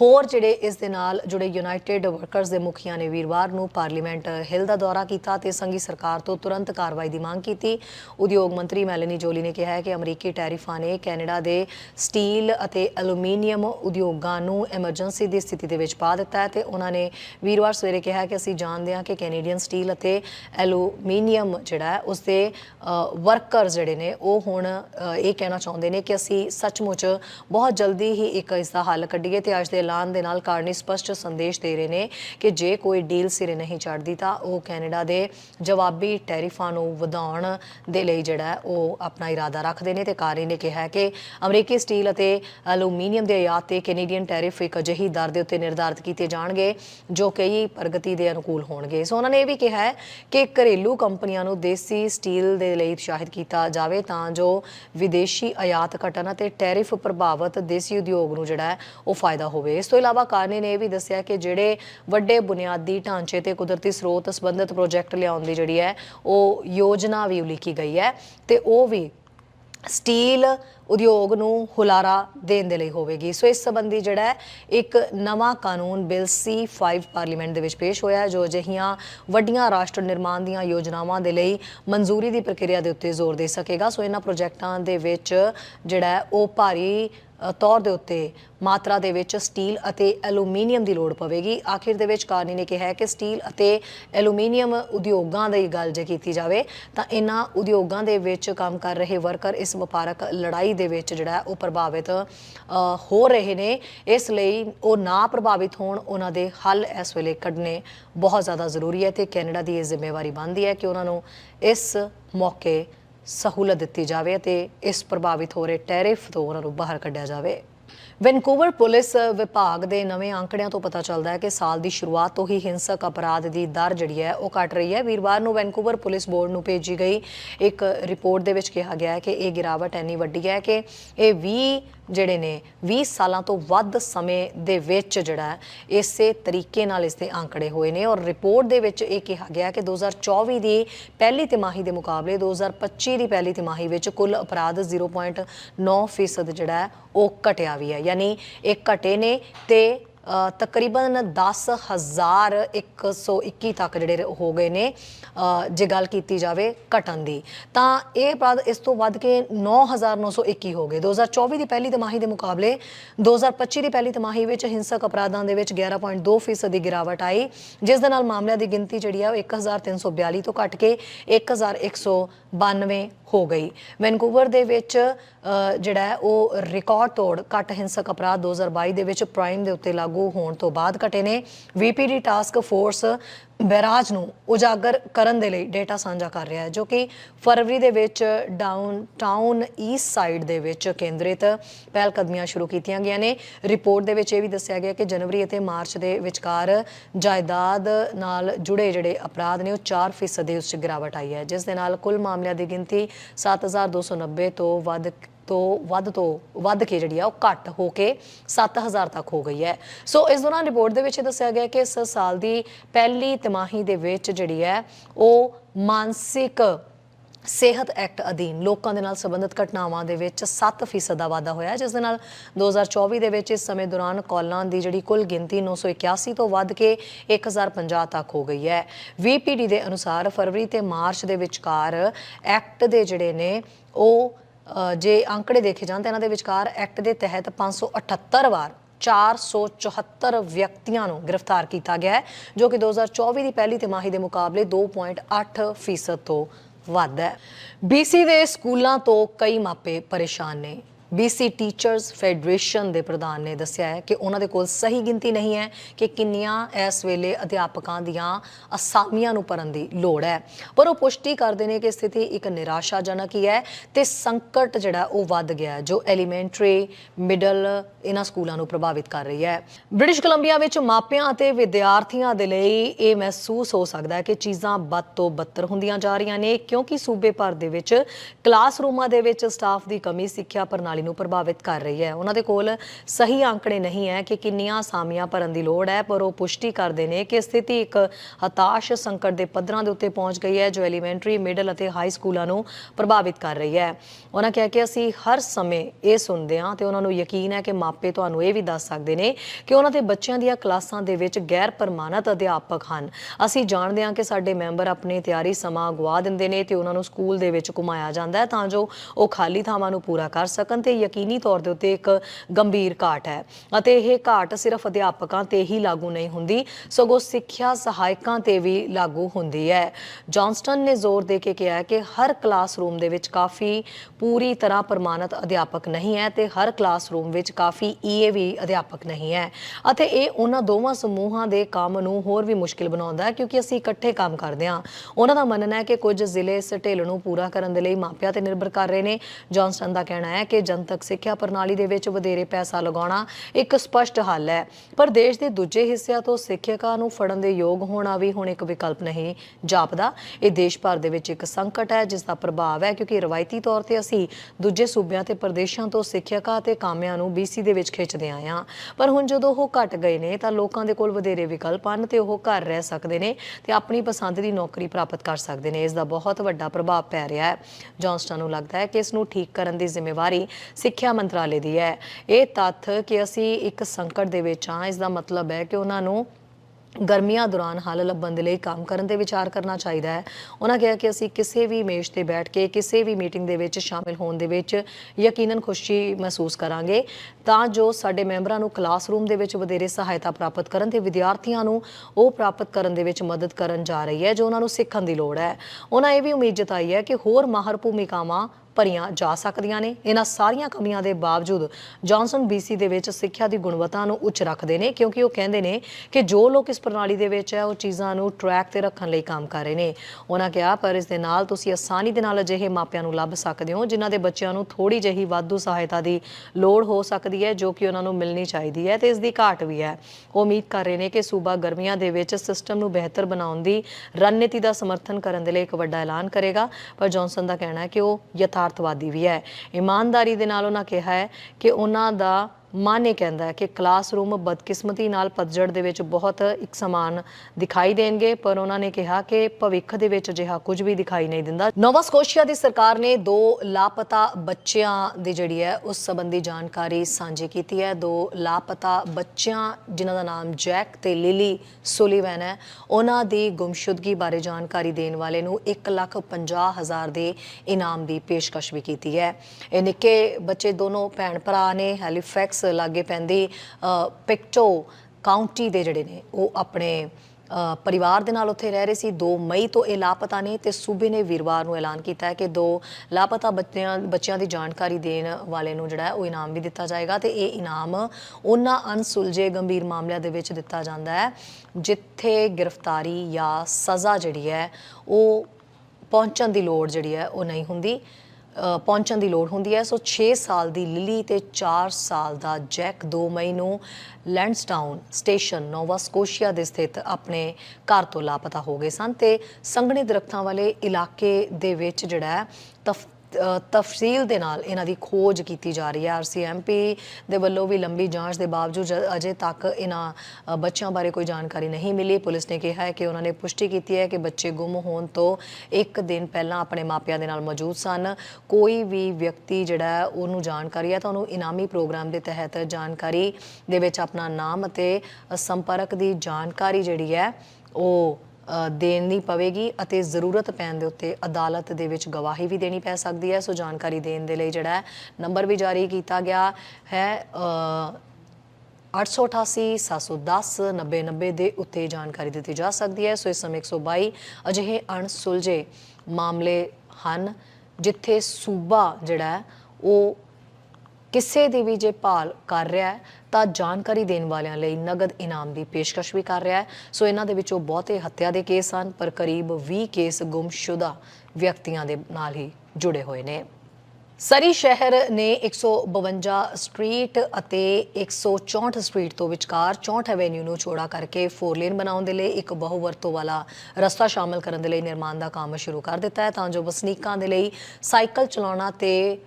ਹੋਰ ਜਿਹੜੇ ਇਸ ਦੇ ਨਾਲ ਜੁੜੇ ਯੂਨਾਈਟਿਡ ਵਰਕਰਸ ਦੇ ਮੁਖੀਆਂ ਨੇ ਵੀਰਵਾਰ ਨੂੰ ਪਾਰਲੀਮੈਂਟ ਹਿਲ ਦਾ ਦੌਰਾ ਕੀਤਾ ਤੇ ਸੰਘੀ ਸਰਕਾਰ ਤੋਂ ਤੁਰੰਤ ਕਾਰਵਾਈ ਦੀ ਮੰਗ ਕੀਤੀ। ਉਦਯੋਗ ਮੰਤਰੀ ਮੈਲਨੀ ਜੋਲੀ ਨੇ ਕਿਹਾ ਹੈ ਕਿ ਅਮਰੀਕੀ ਟੈਰਿਫਾਂ ਨੇ ਕੈਨੇਡਾ ਦੇ ਸਟੀਲ ਅਤੇ ਐਲੂਮੀਨੀਅਮ ਉਦਯੋਗਾਂ ਨੂੰ ਐਮਰਜੈਂਸੀ ਦੀ ਸਥਿਤੀ ਦੇ ਵਿੱਚ ਪਾ ਦਿੱਤਾ ਹੈ ਤੇ ਉਹਨਾਂ ਨੇ ਵੀਰਵਾਰ ਸਵੇਰੇ ਕਿਹਾ ਕਿ ਅਸੀਂ ਜਾਣਦੇ ਹਾਂ ਕਿ ਕੈਨੇਡੀਅਨ ਸਟੀਲ ਅਤੇ ਐਲੂਮੀਨੀਅਮ ਜਿਹੜਾ ਹੈ, ਉਸ ਦੇ ਵਰਕਰ ਜਿਹੜੇ ਨੇ, ਉਹ ਹੁਣ ਇਹ ਕਹਿਣਾ ਚਾਹੁੰਦੇ ਨੇ ਕਿ ਅਸੀਂ ਸੱਚਮੁੱਚ ਬਹੁਤ ਜਲਦੀ ਹੀ ਇੱਕ ਇਸ ਦਾ ਹੱਲ ਕੱਢੀਏ ਤੇ ਅੱਜ ਦੇ ਐਲਾਨ ਦੇ ਨਾਲ ਕਾਰਨੀ ਸਪਸ਼ਟ ਸੰਦੇਸ਼ ਦੇ ਰਹੇ ਨੇ ਕਿ ਜੇ ਕੋਈ ਡੀਲ ਸਿਰੇ ਨਹੀਂ ਚੜਦੀ ਤਾਂ ਉਹ ਕੈਨੇਡਾ ਦੇ ਜਵਾਬੀ ਟੈਰਿਫਾਂ ਨੂੰ ਵਧਾਉਣ ਦੇ ਲਈ ਜਿਹੜਾ ਉਹ ਆਪਣਾ ਇਰਾਦਾ ਰੱਖਦੇ ਨੇ ਤੇ ਕਾਰਨੀ ਨੇ ਕਿਹਾ ਕਿ ਅਮਰੀਕੀ ਸਟੀਲ ਅਤੇ ਐਲੂਮੀਨੀਅਮ ਦੇ ਆਯਾਤ ਤੇ ਕੈਨੇਡੀਅਨ ਟੈਰਿਫ ਇੱਕ ਅਜਿਹੀ ਦਰ ਦੇ ਉੱਤੇ ਨਿਰਧਾਰਿਤ ਕੀਤੇ ਜਾਣਗੇ ਜੋ ਕਈ ਪ੍ਰਗਤੀ ਦੇ ਅਨੁਕੂਲ ਹੋਣਗੇ। ਸੋ ਉਹਨਾਂ ਨੇ ਇਹ ਵੀ ਕਿਹਾ ਹੈ ਕਿ ਘਰੇਲੂ ਕੰਪਨੀਆਂ ਨੂੰ ਦੇਸੀ ਸਟੀਲ ਦੇ ਲਈ ਉਤਸ਼ਾਹਿਤ ਕੀਤਾ ਜਾਵੇ ਤਾਂ ਜੋ ਵਿਦੇਸ਼ੀ ਆਯਾਤ ਘਟਣ ਅਤੇ ਟੈਰਿਫ ਪ੍ਰਭਾਵਿਤ ਦੇਸੀ ਉਦਯੋਗ ਨੂੰ ਜਿਹੜਾ ਉਹ ਫਾਇਦਾ ਹੋਵੇ। ਇਸ ਤੋਂ ਇਲਾਵਾ ਕਾਰਨੇ ਨੇ ਇਹ ਵੀ ਦੱਸਿਆ ਕਿ ਜਿਹੜੇ ਵੱਡੇ ਬੁਨਿਆਦੀ ਢਾਂਚੇ ਤੇ ਕੁਦਰਤੀ ਸਰੋਤ ਸੰਬੰਧਿਤ ਪ੍ਰੋਜੈਕਟ ਲਿਆਉਣ ਦੀ ਜਿਹੜੀ ਹੈ, ਉਹ ਯੋਜਨਾ ਵੀ ਉਲੀਕੀ ਗਈ ਹੈ ਤੇ ਉਹ ਵੀ ਸਟੀਲ ਉਦਯੋਗ ਨੂੰ ਹੁਲਾਰਾ ਦੇਣ ਦੇ ਲਈ ਹੋਵੇਗੀ। ਸੋ ਇਸ ਸੰਬੰਧੀ ਜਿਹੜਾ ਇੱਕ ਨਵਾਂ ਕਾਨੂੰਨ ਬਿੱਲ C5 ਪਾਰਲੀਮੈਂਟ ਦੇ ਵਿੱਚ ਪੇਸ਼ ਹੋਇਆ ਜੋ ਅਜਿਹੀਆਂ ਵੱਡੀਆਂ ਰਾਸ਼ਟਰ ਨਿਰਮਾਣ ਦੀਆਂ ਯੋਜਨਾਵਾਂ ਦੇ ਲਈ ਮਨਜ਼ੂਰੀ ਦੀ ਪ੍ਰਕਿਰਿਆ ਦੇ ਉੱਤੇ ਜ਼ੋਰ ਦੇ ਸਕੇਗਾ। ਸੋ ਇਹਨਾਂ ਪ੍ਰੋਜੈਕਟਾਂ ਦੇ ਵਿੱਚ ਜਿਹੜਾ ਉਹ ਭਾਰੀ ਤੌਰ ਦੇ ਉੱਤੇ ਮਾਤਰਾ ਦੇ ਵਿੱਚ ਸਟੀਲ ਅਤੇ ਐਲੂਮੀਨੀਅਮ ਦੀ ਲੋੜ ਪਵੇਗੀ। ਆਖਿਰ ਦੇ ਵਿੱਚ ਕਾਰਨੀ ਨੇ ਕਿਹਾ ਕਿ ਸਟੀਲ ਅਤੇ ਐਲੂਮੀਨੀਅਮ ਉਦਯੋਗਾਂ ਦੀ ਗੱਲ ਜੇ ਕੀਤੀ ਜਾਵੇ, ਤਾਂ ਇਹਨਾਂ ਉਦਯੋਗਾਂ ਦੇ ਵਿੱਚ ਕੰਮ ਕਰ ਰਹੇ ਵਰਕਰ ਇਸ ਵਪਾਰਕ ਲੜਾਈ ਦੇ ਵਿੱਚ ਜਿਹੜਾ ਉਹ ਪ੍ਰਭਾਵਿਤ ਹੋ ਰਹੇ ਨੇ। ਇਸ ਲਈ ਉਹ ਨਾ ਪ੍ਰਭਾਵਿਤ ਹੋਣ ਉਹਨਾਂ ਦੇ ਹੱਲ ਇਸ ਵੇਲੇ ਕੱਢਣੇ ਬਹੁਤ ਜ਼ਿਆਦਾ ਜ਼ਰੂਰੀ ਹੈ ਤੇ ਕੈਨੇਡਾ ਦੀ ਇਹ ਜ਼ਿੰਮੇਵਾਰੀ ਬਣਦੀ ਹੈ ਕਿ ਉਹਨਾਂ ਨੂੰ ਇਸ ਮੌਕੇ ਸਹੂਲਤ ਦਿੱਤੀ ਜਾਵੇ ਅਤੇ ਇਸ ਪ੍ਰਭਾਵਿਤ ਹੋ ਰਹੇ ਟੈਰਿਫ ਤੋਂ ਉਹਨਾਂ ਨੂੰ ਬਾਹਰ ਕੱਢਿਆ ਜਾਵੇ। ਵੈਨਕੂਵਰ ਪੁਲਿਸ ਵਿਭਾਗ ਦੇ ਨਵੇਂ ਅੰਕੜਿਆਂ ਤੋਂ ਪਤਾ ਚੱਲਦਾ ਹੈ ਕਿ ਸਾਲ ਦੀ ਸ਼ੁਰੂਆਤ ਤੋਂ ਹੀ ਹਿੰਸਕ ਅਪਰਾਧ ਦੀ ਦਰ ਜਿਹੜੀ ਹੈ ਉਹ ਘਟ ਰਹੀ ਹੈ। ਵੀਰਵਾਰ ਨੂੰ ਵੈਨਕੂਵਰ ਪੁਲਿਸ ਬੋਰਡ ਨੂੰ ਭੇਜੀ ਗਈ ਇੱਕ ਰਿਪੋਰਟ ਦੇ ਵਿੱਚ ਕਿਹਾ ਗਿਆ ਹੈ ਕਿ ਇਹ ਗਿਰਾਵਟ ਇੰਨੀ ਵੱਡੀ ਹੈ ਕਿ ਇਹ 20 ਜਿਹੜੇ ਨੇ 20 ਸਾਲਾਂ ਤੋਂ ਵੱਧ ਸਮੇਂ ਦੇ ਵਿੱਚ ਜਿਹੜਾ ਇਸੇ ਤਰੀਕੇ ਨਾਲ ਇਸ ਦੇ ਅੰਕੜੇ ਹੋਏ ਨੇ ਔਰ ਰਿਪੋਰਟ ਦੇ ਵਿੱਚ ਇਹ ਕਿਹਾ ਗਿਆ ਕਿ 2024 ਦੀ ਪਹਿਲੀ ਤਿਮਾਹੀ ਦੇ ਮੁਕਾਬਲੇ 2025 ਦੀ ਪਹਿਲੀ ਤਿਮਾਹੀ ਵਿੱਚ ਕੁੱਲ ਅਪਰਾਧ 0.9% ਫੀਸਦ ਜਿਹੜਾ ਉਹ ਘਟਿਆ ਵੀ ਹੈ। ਯਾਨੀ ਇਹ ਘਟੇ ਨੇ ਤੇ ਅ, ਤਕਰੀਬਨ 10121 ਤੱਕ ਜਿਹੜੇ ਹੋ ਗਏ ਨੇ ਜੇ ਗੱਲ ਕੀਤੀ ਜਾਵੇ ਘਟਣ ਦੀ। ਤਾਂ ਇਹ ਅਪਰਾਧ ਇਸ ਤੋਂ ਵੱਧ ਕੇ 9921 ਹੋ ਗਏ। 2024 ਦੀ ਪਹਿਲੀ ਤਿਮਾਹੀ ਦੇ ਮੁਕਾਬਲੇ 2025 ਦੀ ਪਹਿਲੀ ਤਿਮਾਹੀ ਵਿੱਚ ਹਿੰਸਕ ਅਪਰਾਧਾਂ ਦੇ ਵਿੱਚ 11.2% ਫੀਸਦ ਦੀ ਗਿਰਾਵਟ ਆਈ ਜਿਸ ਦੇ ਨਾਲ ਮਾਮਲਿਆਂ ਦੀ ਗਿਣਤੀ ਜਿਹੜੀ ਆ ਉਹ 1342 ਤੋਂ ਘਟ ਕੇ 1192 ਹੋ ਗਈ। ਵੈਨਕੂਵਰ ਦੇ ਵਿੱਚ ਜਿਹੜਾ ਉਹ ਰਿਕਾਰਡ ਤੋੜ ਘੱਟ ਹਿੰਸਕ ਅਪਰਾਧ 2022 ਦੇ ਵਿੱਚ ਪ੍ਰਾਈਮ ਦੇ ਉੱਤੇ ਲਾਗੂ ਹੋਣ ਤੋਂ ਬਾਅਦ ਘਟੇ ਨੇ। ਵੀਪੀਡੀ ਟਾਸਕ ਫੋਰਸ ਬੈਰਾਜ ਨੂੰ ਉਜਾਗਰ ਕਰਨ ਦੇ ਲਈ ਡੇਟਾ ਸਾਂਝਾ ਕਰ ਰਿਹਾ ਹੈ, ਜੋ ਕਿ ਫਰਵਰੀ ਦੇ ਵਿੱਚ ਡਾਊਨ ਟਾਊਨ ਈਸਟ ਸਾਈਡ ਦੇ ਵਿੱਚ ਕੇਂਦਰਿਤ ਪਹਿਲ ਕਦਮੀਆਂ ਸ਼ੁਰੂ ਕੀਤੀਆਂ ਗਈਆਂ ਨੇ। ਰਿਪੋਰਟ ਦੇ ਵਿੱਚ ਇਹ ਵੀ ਦੱਸਿਆ ਗਿਆ ਕਿ ਜਨਵਰੀ ਅਤੇ ਮਾਰਚ ਦੇ ਵਿਚਕਾਰ ਜਾਇਦਾਦ ਨਾਲ ਜੁੜੇ ਜਿਹੜੇ ਅਪਰਾਧ ਨੇ, ਉਹ 4% ਦੇ ਉਸ 'ਚ ਗਿਰਾਵਟ ਆਈ ਹੈ। ਜਿਸ ਦੇ ਨਾਲ ਕੁੱਲ ਮਾਮਲਿਆਂ ਦੀ ਗਿਣਤੀ 7290 ਤੋਂ ਵੱਧ ਤੋਂ ਵੱਧ ਤੋਂ ਵੱਧ ਕੇ ਜਿਹੜੀ ਆ ਉਹ ਘੱਟ ਹੋ ਕੇ 7000 ਤੱਕ ਹੋ ਗਈ ਹੈ। ਸੋ ਇਸ ਦੌਰਾਨ ਰਿਪੋਰਟ ਦੇ ਵਿੱਚ ਇਹ ਦੱਸਿਆ ਗਿਆ ਕਿ ਇਸ ਸਾਲ ਦੀ ਪਹਿਲੀ ਤਿਮਾਹੀ ਦੇ ਵਿੱਚ ਜਿਹੜੀ ਹੈ ਉਹ ਮਾਨਸਿਕ ਸਿਹਤ ਐਕਟ ਅਧੀਨ ਲੋਕਾਂ ਦੇ ਨਾਲ ਸੰਬੰਧਿਤ ਘਟਨਾਵਾਂ ਦੇ ਵਿੱਚ 7% ਦਾ ਵਾਧਾ ਹੋਇਆ ਜਿਸ ਦੇ ਨਾਲ 2024 ਦੇ ਵਿੱਚ ਇਸ ਸਮੇਂ ਦੌਰਾਨ ਕਾਲਾਂ ਦੀ ਜਿਹੜੀ ਕੁੱਲ ਗਿਣਤੀ 981 ਤੋਂ ਵੱਧ ਕੇ 1050 ਤੱਕ ਹੋ ਗਈ ਹੈ। ਵੀਪੀਡੀ ਦੇ ਅਨੁਸਾਰ ਫਰਵਰੀ ਤੇ ਮਾਰਚ ਦੇ ਵਿਚਕਾਰ ਐਕਟ ਦੇ ਜਿਹੜੇ ਨੇ ਉਹ ਜੇ ਅੰਕੜੇ ਦੇਖੇ ਜਾਣ ਤਾਂ ਇਹਨਾਂ ਦੇ ਵਿਚਕਾਰ ਐਕਟ ਦੇ ਤਹਿਤ 578 ਵਾਰ 474 ਵਿਅਕਤੀਆਂ ਨੂੰ ਗ੍ਰਿਫਤਾਰ ਕੀਤਾ ਗਿਆ ਹੈ, ਜੋ ਕਿ 2024 ਦੀ ਪਹਿਲੀ ਤਿਮਾਹੀ ਦੇ ਮੁਕਾਬਲੇ 2.8% ਫੀਸਦ ਤੋਂ ਵੱਧ ਹੈ। BC ਦੇ ਸਕੂਲਾਂ ਤੋਂ ਕਈ ਮਾਪੇ ਪਰੇਸ਼ਾਨ ਨੇ। BC ਟੀਚਰਸ ਫੈਡਰੇਸ਼ਨ ਦੇ ਪ੍ਰਧਾਨ ਨੇ ਦੱਸਿਆ ਹੈ ਕਿ ਉਹਨਾਂ ਦੇ ਕੋਲ ਸਹੀ ਗਿਣਤੀ ਨਹੀਂ ਹੈ ਕਿ ਕਿੰਨੀਆਂ ਇਸ ਵੇਲੇ ਅਧਿਆਪਕਾਂ ਦੀਆਂ ਅਸਾਮੀਆਂ ਨੂੰ ਭਰਨ ਦੀ ਲੋੜ ਹੈ। ਪਰ ਉਹ ਪੁਸ਼ਟੀ ਕਰਦੇ ਨੇ ਕਿ ਸਥਿਤੀ ਇੱਕ ਨਿਰਾਸ਼ਾਜਨਕ ਹੀ ਹੈ ਤੇ ਸੰਕਟ ਜਿਹੜਾ ਉਹ ਵੱਧ ਗਿਆ ਜੋ ਐਲੀਮੈਂਟਰੀ, ਮਿਡਲ ਇਹਨਾਂ ਸਕੂਲਾਂ ਨੂੰ ਪ੍ਰਭਾਵਿਤ ਕਰ ਰਹੀ ਹੈ। ਬ੍ਰਿਟਿਸ਼ ਕੋਲੰਬੀਆ ਵਿੱਚ ਮਾਪਿਆਂ ਅਤੇ ਵਿਦਿਆਰਥੀਆਂ ਦੇ ਲਈ ਇਹ ਮਹਿਸੂਸ ਹੋ ਸਕਦਾ ਹੈ ਕਿ ਚੀਜ਼ਾਂ ਬਦ ਤੋਂ ਬੱਤਰ ਹੁੰਦੀਆਂ ਜਾ ਰਹੀਆਂ ਨੇ, ਕਿਉਂਕਿ ਸੂਬੇ ਭਰ ਦੇ ਵਿੱਚ ਕਲਾਸਰੂਮਾਂ ਦੇ ਵਿੱਚ ਸਟਾਫ ਦੀ ਕਮੀ ਸਿੱਖਿਆ ਪ੍ਰਣਾਲੀ ਨੂੰ ਪ੍ਰਭਾਵਿਤ ਕਰ ਰਹੀ ਹੈ। ਉਹਨਾਂ ਦੇ ਕੋਲ ਸਹੀ ਅੰਕੜੇ ਨਹੀਂ ਹੈ ਕਿ ਕਿੰਨੀਆਂ ਅਸਾਮੀਆਂ ਭਰਨ ਦੀ ਲੋੜ ਹੈ, ਪਰ ਉਹ ਪੁਸ਼ਟੀ ਕਰਦੇ ਨੇ ਕਿ ਸਥਿਤੀ ਇੱਕ ਹਤਾਸ਼ ਸੰਕਟ ਦੇ ਪੱਧਰਾਂ ਦੇ ਉੱਤੇ ਪਹੁੰਚ ਗਈ ਹੈ, ਜੋ ਐਲੀਮੈਂਟਰੀ, ਮਿਡਲ ਅਤੇ ਹਾਈ ਸਕੂਲਾਂ ਨੂੰ ਪ੍ਰਭਾਵਿਤ ਕਰ ਰਹੀ ਹੈ। ਉਹਨਾਂ ਕਿਹਾ ਕਿ ਅਸੀਂ ਹਰ ਸਮੇਂ ਇਹ ਸੁਣਦੇ ਹਾਂ ਤੇ ਉਹਨਾਂ ਨੂੰ ਯਕੀਨ ਹੈ ਕਿ ਮਾਪੇ ਤੁਹਾਨੂੰ ਇਹ ਵੀ ਦੱਸ ਸਕਦੇ ਨੇ ਕਿ ਉਹਨਾਂ ਦੇ ਬੱਚਿਆਂ ਦੀਆਂ ਕਲਾਸਾਂ ਦੇ ਵਿੱਚ ਗੈਰ ਪ੍ਰਮਾਣਿਤ ਅਧਿਆਪਕ ਹਨ। ਅਸੀਂ ਜਾਣਦੇ ਹਾਂ ਕਿ ਸਾਡੇ ਮੈਂਬਰ ਆਪਣੀ ਤਿਆਰੀ ਸਮਾਂ ਗਵਾ ਦਿੰਦੇ ਨੇ ਤੇ ਉਹਨਾਂ ਨੂੰ ਸਕੂਲ ਦੇ ਵਿੱਚ ਘੁਮਾਇਆ ਜਾਂਦਾ ਹੈ ਤਾਂ ਜੋ ਉਹ ਖਾਲੀ ਥਾਵਾਂ ਨੂੰ ਪੂਰਾ ਕਰ ਸਕਣ ਤੇ ਯਕੀਨੀ ਤੌਰ ਦੇ ਉੱਤੇ ਇੱਕ ਗੰਭੀਰ ਘਾਟ ਹੈ ਅਤੇ ਇਹ ਘਾਟ ਸਿਰਫ ਅਧਿਆਪਕਾਂ ਤੇ ਹੀ ਲਾਗੂ ਨਹੀਂ ਹੁੰਦੀ, ਸਗੋਂ ਸਿੱਖਿਆ ਸਹਾਇਕਾਂ ਤੇ ਵੀ ਲਾਗੂ ਹੁੰਦੀ ਹੈ। ਜੌਨਸਟਨ ਨੇ ਜ਼ੋਰ ਦੇ ਕੇ ਕਿਹਾ ਕਿ ਹਰ ਕਲਾਸਰੂਮ ਦੇ ਵਿੱਚ ਕਾਫੀ ਪੂਰੀ ਤਰ੍ਹਾਂ ਪ੍ਰਮਾਣਿਤ ਅਧਿਆਪਕ ਨਹੀਂ ਹੈ ਤੇ ਹਰ ਕਲਾਸਰੂਮ ਵਿੱਚ ਕਾਫੀ ਈਏਵੀ ਅਧਿਆਪਕ ਨਹੀਂ ਹੈ ਅਤੇ ਇਹ ਉਹਨਾਂ ਦੋਵਾਂ ਸਮੂਹਾਂ ਦੇ ਕੰਮ ਨੂੰ ਹੋਰ ਵੀ ਮੁਸ਼ਕਿਲ ਬਣਾਉਂਦਾ ਹੈ ਕਿਉਂਕਿ ਅਸੀਂ ਇਕੱਠੇ ਕੰਮ ਕਰਦੇ ਹਾਂ। ਉਹਨਾਂ ਦਾ ਮੰਨਣਾ ਹੈ ਕਿ ਕੁਝ ਜ਼ਿਲ੍ਹੇ ਇਸ ਢਿੱਲ ਨੂੰ ਪੂਰਾ ਕਰਨ ਦੇ ਲਈ ਮਾਪਿਆਂ ਤੇ ਨਿਰਭਰ ਕਰ ਰਹੇ ਨੇ। ਜੌਨਸਟਨ ਦਾ ਕਹਿਣਾ ਹੈ ਕਿ ਜਨਤਕ ਸਿੱਖਿਆ ਪ੍ਰਣਾਲੀ ਦੇ ਵਿੱਚ ਵਧੇਰੇ ਪੈਸਾ ਲਗਾਉਣਾ ਇੱਕ ਸਪਸ਼ਟ ਹੱਲ ਹੈ। ਪਰ ਦੇਸ਼ ਦੇ ਦੂਜੇ ਹਿੱਸਿਆਂ ਤੋਂ ਸਿੱਖਿਅਕਾਂ ਨੂੰ ਫੜਨ ਦੇ ਯੋਗ ਹੋਣਾ ਵੀ ਹੁਣ ਇੱਕ ਵਿਕਲਪ ਨਹੀਂ ਜਾਪਦਾ। ਇਹ ਦੇਸ਼ ਭਰ ਦੇ ਵਿੱਚ ਇੱਕ ਸੰਕਟ ਹੈ ਜਿਸ ਦਾ ਪ੍ਰਭਾਵ ਹੈ ਕਿਉਂਕਿ ਰਵਾਇਤੀ ਤੌਰ ਤੇ ਅਸੀਂ ਦੂਜੇ ਸੂਬਿਆਂ ਤੇ ਪ੍ਰਦੇਸ਼ਾਂ ਤੋਂ ਸਿੱਖਿਅਕਾਂ ਤੇ ਕਾਮਿਆਂ ਨੂੰ BC ਦੇ ਵਿੱਚ ਖਿੱਚਦੇ ਆਏ ਹਾਂ। ਪਰ ਹੁਣ ਜਦੋਂ ਉਹ ਘਟ ਗਏ ਨੇ, ਤਾਂ ਲੋਕਾਂ ਦੇ ਕੋਲ ਵਧੇਰੇ ਵਿਕਲਪ ਹਨ ਤੇ ਉਹ ਘਰ ਰਹਿ ਸਕਦੇ ਨੇ ਤੇ ਆਪਣੀ ਪਸੰਦ ਦੀ ਨੌਕਰੀ ਪ੍ਰਾਪਤ ਕਰ ਸਕਦੇ ਨੇ। ਇਸ ਦਾ ਬਹੁਤ ਵੱਡਾ ਪ੍ਰਭਾਵ ਪੈ ਰਿਹਾ ਹੈ। ਜੌਨਸਟਨ ਨੂੰ ਲੱਗਦਾ ਹੈ ਕਿ ਇਸ ਨੂੰ ਠੀਕ ਕਰਨ ਦੀ ਜ਼ਿੰਮੇਵਾਰੀ ਸਿੱਖਿਆ ਮੰਤਰਾਲੇ ਦੀ ਹੈ। ਇਹ ਤੱਥ ਕਿ ਅਸੀਂ ਇੱਕ ਸੰਕਟ ਦੇ ਵਿੱਚ ਹਾਂ ਇਸ ਦਾ ਮਤਲਬ ਹੈ ਕਿ ਉਹਨਾਂ ਨੂੰ ਗਰਮੀਆਂ ਦੌਰਾਨ ਹੱਲ ਲੱਭਣ ਦੇ ਲਈ ਕੰਮ ਕਰਨ ਤੇ ਵਿਚਾਰ ਕਰਨਾ ਚਾਹੀਦਾ ਹੈ। ਉਹਨਾਂ ਕਿਹਾ ਕਿ ਅਸੀਂ ਕਿਸੇ ਵੀ ਮੇਜ਼ ਤੇ ਬੈਠ ਕੇ, ਕਿਸੇ ਵੀ ਮੀਟਿੰਗ ਦੇ ਵਿੱਚ ਸ਼ਾਮਿਲ ਹੋਣ ਦੇ ਵਿੱਚ ਯਕੀਨਨ ਖੁਸ਼ੀ ਮਹਿਸੂਸ ਕਰਾਂਗੇ। ਤਾਂ ਜੋ ਸਾਡੇ ਮੈਂਬਰਾਂ ਨੂੰ ਕਲਾਸਰੂਮ ਦੇ ਵਿੱਚ ਵਧੇਰੇ ਸਹਾਇਤਾ ਪ੍ਰਾਪਤ ਕਰਨ ਤੇ ਵਿਦਿਆਰਥੀਆਂ ਨੂੰ ਉਹ ਪ੍ਰਾਪਤ ਕਰਨ ਦੇ ਵਿੱਚ ਮਦਦ ਕਰਨ ਜਾ ਰਹੀ ਹੈ, ਜੋ ਉਹਨਾਂ ਨੂੰ ਸਿੱਖਣ ਦੀ ਲੋੜ ਹੈ। ਉਹਨਾਂ ਇਹ ਵੀ ਉਮੀਦ ਜਤਾਈ ਹੈ ਕਿ ਹੋਰ ਮਾਹਰ ਭੂਮਿਕਾਵਾਂ ਭਰੀਆਂ ਜਾ ਸਕਦੀਆਂ ਨੇ। ਇਹਨਾਂ ਸਾਰੀਆਂ ਕਮੀਆਂ ਦੇ ਬਾਵਜੂਦ ਜੌਨਸਨ BC ਦੇ ਵਿੱਚ ਸਿੱਖਿਆ ਦੀ ਗੁਣਵੱਤਾ ਨੂੰ ਉੱਚ ਰੱਖਦੇ ਨੇ ਕਿਉਂਕਿ ਉਹ ਕਹਿੰਦੇ ਨੇ ਕਿ ਜੋ ਲੋਕ ਇਸ ਪ੍ਰਣਾਲੀ ਦੇ ਵਿੱਚ ਹੈ, ਉਹ ਚੀਜ਼ਾਂ ਨੂੰ ਟਰੈਕ ਤੇ ਰੱਖਣ ਲਈ ਕੰਮ ਕਰ ਰਹੇ ਨੇ। ਉਹਨਾਂ ਕਿਹਾ, ਪਰ ਇਸ ਦੇ ਨਾਲ ਤੁਸੀਂ ਆਸਾਨੀ ਦੇ ਨਾਲ ਅਜਿਹੇ ਮਾਪਿਆਂ ਨੂੰ ਲੱਭ ਸਕਦੇ ਹੋ, ਜਿਨ੍ਹਾਂ ਦੇ ਬੱਚਿਆਂ ਨੂੰ ਥੋੜੀ ਜਿਹੀ ਵਾਧੂ ਸਹਾਇਤਾ ਦੀ ਲੋੜ ਹੋ ਸਕਦੀ ਹੈ, ਜੋ ਕਿ ਉਹਨਾਂ ਨੂੰ ਮਿਲਣੀ ਚਾਹੀਦੀ ਹੈ ਤੇ ਇਸ ਦੀ ਘਾਟ ਵੀ ਹੈ। ਉਹ ਉਮੀਦ ਕਰ ਰਹੇ ਨੇ ਕਿ ਸੂਬਾ ਗਰਮੀਆਂ ਦੇ ਵਿੱਚ ਸਿਸਟਮ ਨੂੰ ਬਿਹਤਰ ਬਣਾਉਣ ਦੀ ਰਣਨੀਤੀ ਦਾ ਸਮਰਥਨ ਕਰਨ ਦੇ ਲਈ ਇੱਕ ਵੱਡਾ ਐਲਾਨ ਕਰੇਗਾ। ਪਰ ਜੌਨਸਨ ਦਾ ਕਹਿਣਾ ਹੈ ਕਿ ਉਹ ਯਥਾਰਥਵਾਦੀ ਵੀ ਹੈ। ਇਮਾਨਦਾਰੀ ਦੇ ਨਾਲ ਉਹਨਾਂ ਕਿਹਾ ਹੈ ਕਿ ਉਹਨਾਂ ਦਾ ਮਨ ਇਹ ਕਹਿੰਦਾ ਹੈ ਕਿ ਕਲਾਸਰੂਮ ਬਦਕਿਸਮਤੀ ਨਾਲ ਪਤਝੜ ਦੇ ਵਿੱਚ ਬਹੁਤ ਇੱਕ ਸਮਾਨ ਦਿਖਾਈ ਦੇਣਗੇ, ਪਰ ਉਹਨਾਂ ਨੇ ਕਿਹਾ ਕਿ ਭਵਿੱਖ ਦੇ ਵਿੱਚ ਅਜਿਹਾ ਕੁਝ ਵੀ ਦਿਖਾਈ ਨਹੀਂ ਦਿੰਦਾ। ਨੋਵਾ ਸਕੋਸ਼ੀਆ ਦੀ ਸਰਕਾਰ ਨੇ ਦੋ ਲਾਪਤਾ ਬੱਚਿਆਂ ਦੀ ਜਿਹੜੀ ਹੈ, ਉਸ ਸੰਬੰਧੀ ਜਾਣਕਾਰੀ ਸਾਂਝੀ ਕੀਤੀ ਹੈ। ਦੋ ਲਾਪਤਾ ਬੱਚਿਆਂ, ਜਿਨ੍ਹਾਂ ਦਾ ਨਾਮ ਜੈਕ ਤੇ ਲਿਲੀ ਸੁਲੀਵਨ ਹੈ, ਉਹਨਾਂ ਦੀ ਗੁੰਮਸ਼ੁਦਗੀ ਬਾਰੇ ਜਾਣਕਾਰੀ ਦੇਣ ਵਾਲੇ ਨੂੰ 150000 ਦੇ ਇਨਾਮ ਦੀ ਪੇਸ਼ਕਸ਼ ਵੀ ਕੀਤੀ ਹੈ। ਇਹ ਨਿੱਕੇ ਬੱਚੇ ਦੋਨੋਂ ਭੈਣ ਭਰਾ ਨੇ ਹੈਲੀਫੈਕਸ ਲਾਗੇ ਪੈਂਦੀ ਪਿਕਟੋ ਕਾਉਂਟੀ ਦੇ ਜਿਹੜੇ ਨੇ, ਉਹ ਆਪਣੇ ਪਰਿਵਾਰ ਦੇ ਨਾਲ ਉੱਥੇ ਰਹਿ ਰਹੇ ਸੀ। 2 ਮਈ ਤੋਂ ਇਹ ਲਾਪਤਾ ਨੇ ਤੇ ਸੂਬੇ ਨੇ ਵੀਰਵਾਰ ਨੂੰ ਐਲਾਨ ਕੀਤਾ ਹੈ ਕਿ ਦੋ ਲਾਪਤਾ ਬੱਚਿਆਂ ਬੱਚਿਆਂ ਦੀ ਜਾਣਕਾਰੀ ਦੇਣ ਵਾਲੇ ਨੂੰ ਜਿਹੜਾ ਉਹ ਇਨਾਮ ਵੀ ਦਿੱਤਾ ਜਾਏਗਾ ਤੇ ਇਹ ਇਨਾਮ ਉਹਨਾਂ ਅਣਸੁਲਝੇ ਗੰਭੀਰ ਮਾਮਲਿਆਂ ਦੇ ਵਿੱਚ ਦਿੱਤਾ ਜਾਂਦਾ ਹੈ, ਜਿੱਥੇ ਗ੍ਰਿਫਤਾਰੀ ਜਾਂ ਸਜ਼ਾ ਜਿਹੜੀ ਹੈ ਉਹ ਪਹੁੰਚਣ ਦੀ ਲੋੜ ਜਿਹੜੀ ਹੈ ਉਹ ਨਹੀਂ ਹੁੰਦੀ। ਪਹੁੰਚਣ ਦੀ ਲੋੜ ਹੁੰਦੀ ਹੈ। ਸੋ 6 ਸਾਲ ਦੀ ਲਿਲੀ ਤੇ 4 ਸਾਲ ਦਾ ਜੈਕ 2 ਮਈ ਨੂੰ ਲੈਂਡਸਟਾਊਨ ਸਟੇਸ਼ਨ ਨੋਵਾ ਸਕੋਸ਼ੀਆ ਦੇ ਸਥਿਤ ਆਪਣੇ ਘਰ ਤੋਂ ਲਾਪਤਾ ਹੋ ਗਏ ਸਨ ਤੇ ਸੰਘਣੇ ਦਰਖਤਾਂ ਵਾਲੇ ਇਲਾਕੇ ਦੇ ਵਿੱਚ ਜਿਹੜਾ ਹੈ, ਤਫ ਤਫਸੀਲ ਦੇ ਨਾਲ ਇਹਨਾਂ ਦੀ ਖੋਜ ਕੀਤੀ ਜਾ ਰਹੀ ਹੈ। ਆਰਸੀਐਮਪੀ ਦੇ ਵੱਲੋਂ ਵੀ ਲੰਬੀ ਜਾਂਚ ਦੇ ਬਾਵਜੂਦ ਅਜੇ ਤੱਕ ਇਹਨਾਂ ਬੱਚਿਆਂ ਬਾਰੇ ਕੋਈ ਜਾਣਕਾਰੀ ਨਹੀਂ ਮਿਲੀ। ਪੁਲਿਸ ਨੇ ਕਿਹਾ ਹੈ ਕਿ ਉਹਨਾਂ ਨੇ ਪੁਸ਼ਟੀ ਕੀਤੀ ਹੈ ਕਿ ਬੱਚੇ ਗੁੰਮ ਹੋਣ ਤੋਂ ਇੱਕ ਦਿਨ ਪਹਿਲਾਂ ਆਪਣੇ ਮਾਪਿਆਂ ਦੇ ਨਾਲ ਮੌਜੂਦ ਸਨ। ਕੋਈ ਵੀ ਵਿਅਕਤੀ ਜਿਹੜਾ ਉਹਨੂੰ ਜਾਣਕਾਰੀ ਹੈ ਤਾਂ ਉਹਨੂੰ ਇਨਾਮੀ ਪ੍ਰੋਗਰਾਮ ਦੇ ਤਹਿਤ ਜਾਣਕਾਰੀ ਦੇ ਵਿੱਚ ਆਪਣਾ ਨਾਮ ਅਤੇ ਸੰਪਰਕ ਦੀ ਜਾਣਕਾਰੀ ਜਿਹੜੀ ਹੈ, ਉਹ ਦੇਣੀ ਪਵੇਗੀ ਅਤੇ ਜ਼ਰੂਰਤ ਪੈਣ ਦੇ ਉੱਤੇ ਅਦਾਲਤ ਦੇ ਵਿੱਚ ਗਵਾਹੀ ਵੀ ਦੇਣੀ ਪੈ ਸਕਦੀ ਹੈ। ਸੋ ਜਾਣਕਾਰੀ ਦੇਣ ਦੇ ਲਈ ਜਿਹੜਾ ਨੰਬਰ ਵੀ ਜਾਰੀ ਕੀਤਾ ਗਿਆ ਹੈ। ਅ, 888 710 9090 ਦੇ ਉੱਤੇ ਜਾਣਕਾਰੀ ਦਿੱਤੀ ਜਾ ਸਕਦੀ ਹੈ। ਸੋ ਇਸ ਸਮੇਂ 122 ਅਜਿਹੇ ਅਣਸੁਲਝੇ ਮਾਮਲੇ ਹਨ ਜਿੱਥੇ ਸੂਬਾ ਜਿਹੜਾ ਉਹ ਕਿਸੇ ਦੀ ਵੀ ਜੇ ਭਾਲ ਕਰ ਰਿਹਾ ਹੈ ਤਾਂ ਜਾਣਕਾਰੀ ਦੇਣ ਵਾਲਿਆਂ ਲਈ ਨਗਦ ਇਨਾਮ ਦੀ ਪੇਸ਼ਕਸ਼ ਵੀ ਕਰ ਰਿਹਾ ਹੈ। ਸੋ ਇਹਨਾਂ ਦੇ ਵਿੱਚੋਂ ਬਹੁਤੇ ਹੱਤਿਆ ਦੇ ਕੇਸ ਹਨ, ਪਰ ਕਰੀਬ 20 ਕੇਸ ਗੁੰਮਸ਼ੁਦਾ ਵਿਅਕਤੀਆਂ ਦੇ ਨਾਲ ਹੀ ਜੁੜੇ ਹੋਏ ਨੇ। ਸਰੀ ਸ਼ਹਿਰ ਨੇ 152 ਸਟਰੀਟ ਅਤੇ 164 ਸਟਰੀਟ ਤੋਂ ਵਿਚਕਾਰ 64 ਐਵੇਨਿਊ ਨੂੰ ਛੋੜਾ ਕਰਕੇ ਫੋਰ ਲੇਨ ਬਣਾਉਣ ਦੇ ਲਈ ਇੱਕ ਬਹੁ ਵਰਤੋਂ ਵਾਲਾ ਰਸਤਾ ਸ਼ਾਮਲ ਕਰਨ ਦੇ ਲਈ ਨਿਰਮਾਣ ਦਾ ਕੰਮ ਸ਼ੁਰੂ ਕਰ ਦਿੱਤਾ ਹੈ। ਤਾਂ ਜੋ ਵਸਨੀਕਾਂ ਦੇ ਲਈ ਸਾਈਕਲ ਚਲਾਉਣਾ ਤੇ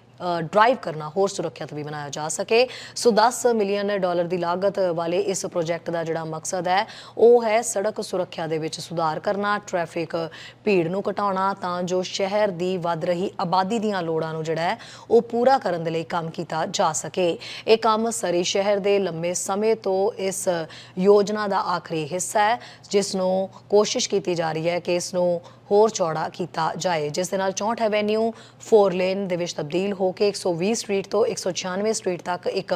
ਡਰਾਈਵ ਕਰਨਾ ਹੋਰ ਸੁਰੱਖਿਅਤ ਵੀ ਬਣਾਇਆ ਜਾ ਸਕੇ। ਸੋ 10 ਮਿਲੀਅਨ ਡਾਲਰ ਦੀ ਲਾਗਤ ਵਾਲੇ ਇਸ ਪ੍ਰੋਜੈਕਟ ਦਾ ਜਿਹੜਾ ਮਕਸਦ ਹੈ, ਉਹ ਹੈ ਸੜਕ ਸੁਰੱਖਿਆ ਦੇ ਵਿੱਚ ਸੁਧਾਰ ਕਰਨਾ ਟ੍ਰੈਫਿਕ ਭੀੜ ਨੂੰ ਘਟਾਉਣਾ, ਤਾਂ ਜੋ ਸ਼ਹਿਰ ਦੀ ਵੱਧ ਰਹੀ ਆਬਾਦੀ ਦੀਆਂ ਲੋੜਾਂ ਨੂੰ ਜਿਹੜਾ ਹੈ, ਉਹ ਪੂਰਾ ਕਰਨ ਦੇ ਲਈ ਕੰਮ ਕੀਤਾ ਜਾ ਸਕੇ। ਇਹ ਕੰਮ ਸਰੀ ਸ਼ਹਿਰ ਦੇ ਲੰਮੇ ਸਮੇਂ ਤੋਂ ਇਸ ਯੋਜਨਾ ਦਾ ਆਖਰੀ ਹਿੱਸਾ ਹੈ, ਜਿਸ ਨੂੰ ਕੋਸ਼ਿਸ਼ ਕੀਤੀ ਜਾ ਰਹੀ ਹੈ ਕਿ ਇਸ ਨੂੰ ਹੋਰ ਚੌੜਾ ਕੀਤਾ ਜਾਏ, ਜਿਸ ਦੇ ਨਾਲ 64 ਐਵੇਨਿਊ 4 ਲੇਨ ਦੇ ਵਿੱਚ ਤਬਦੀਲ ਹੋ ਕੇ 120 ਸਟਰੀਟ ਤੋਂ 196 ਸਟਰੀਟ ਤੱਕ ਇੱਕ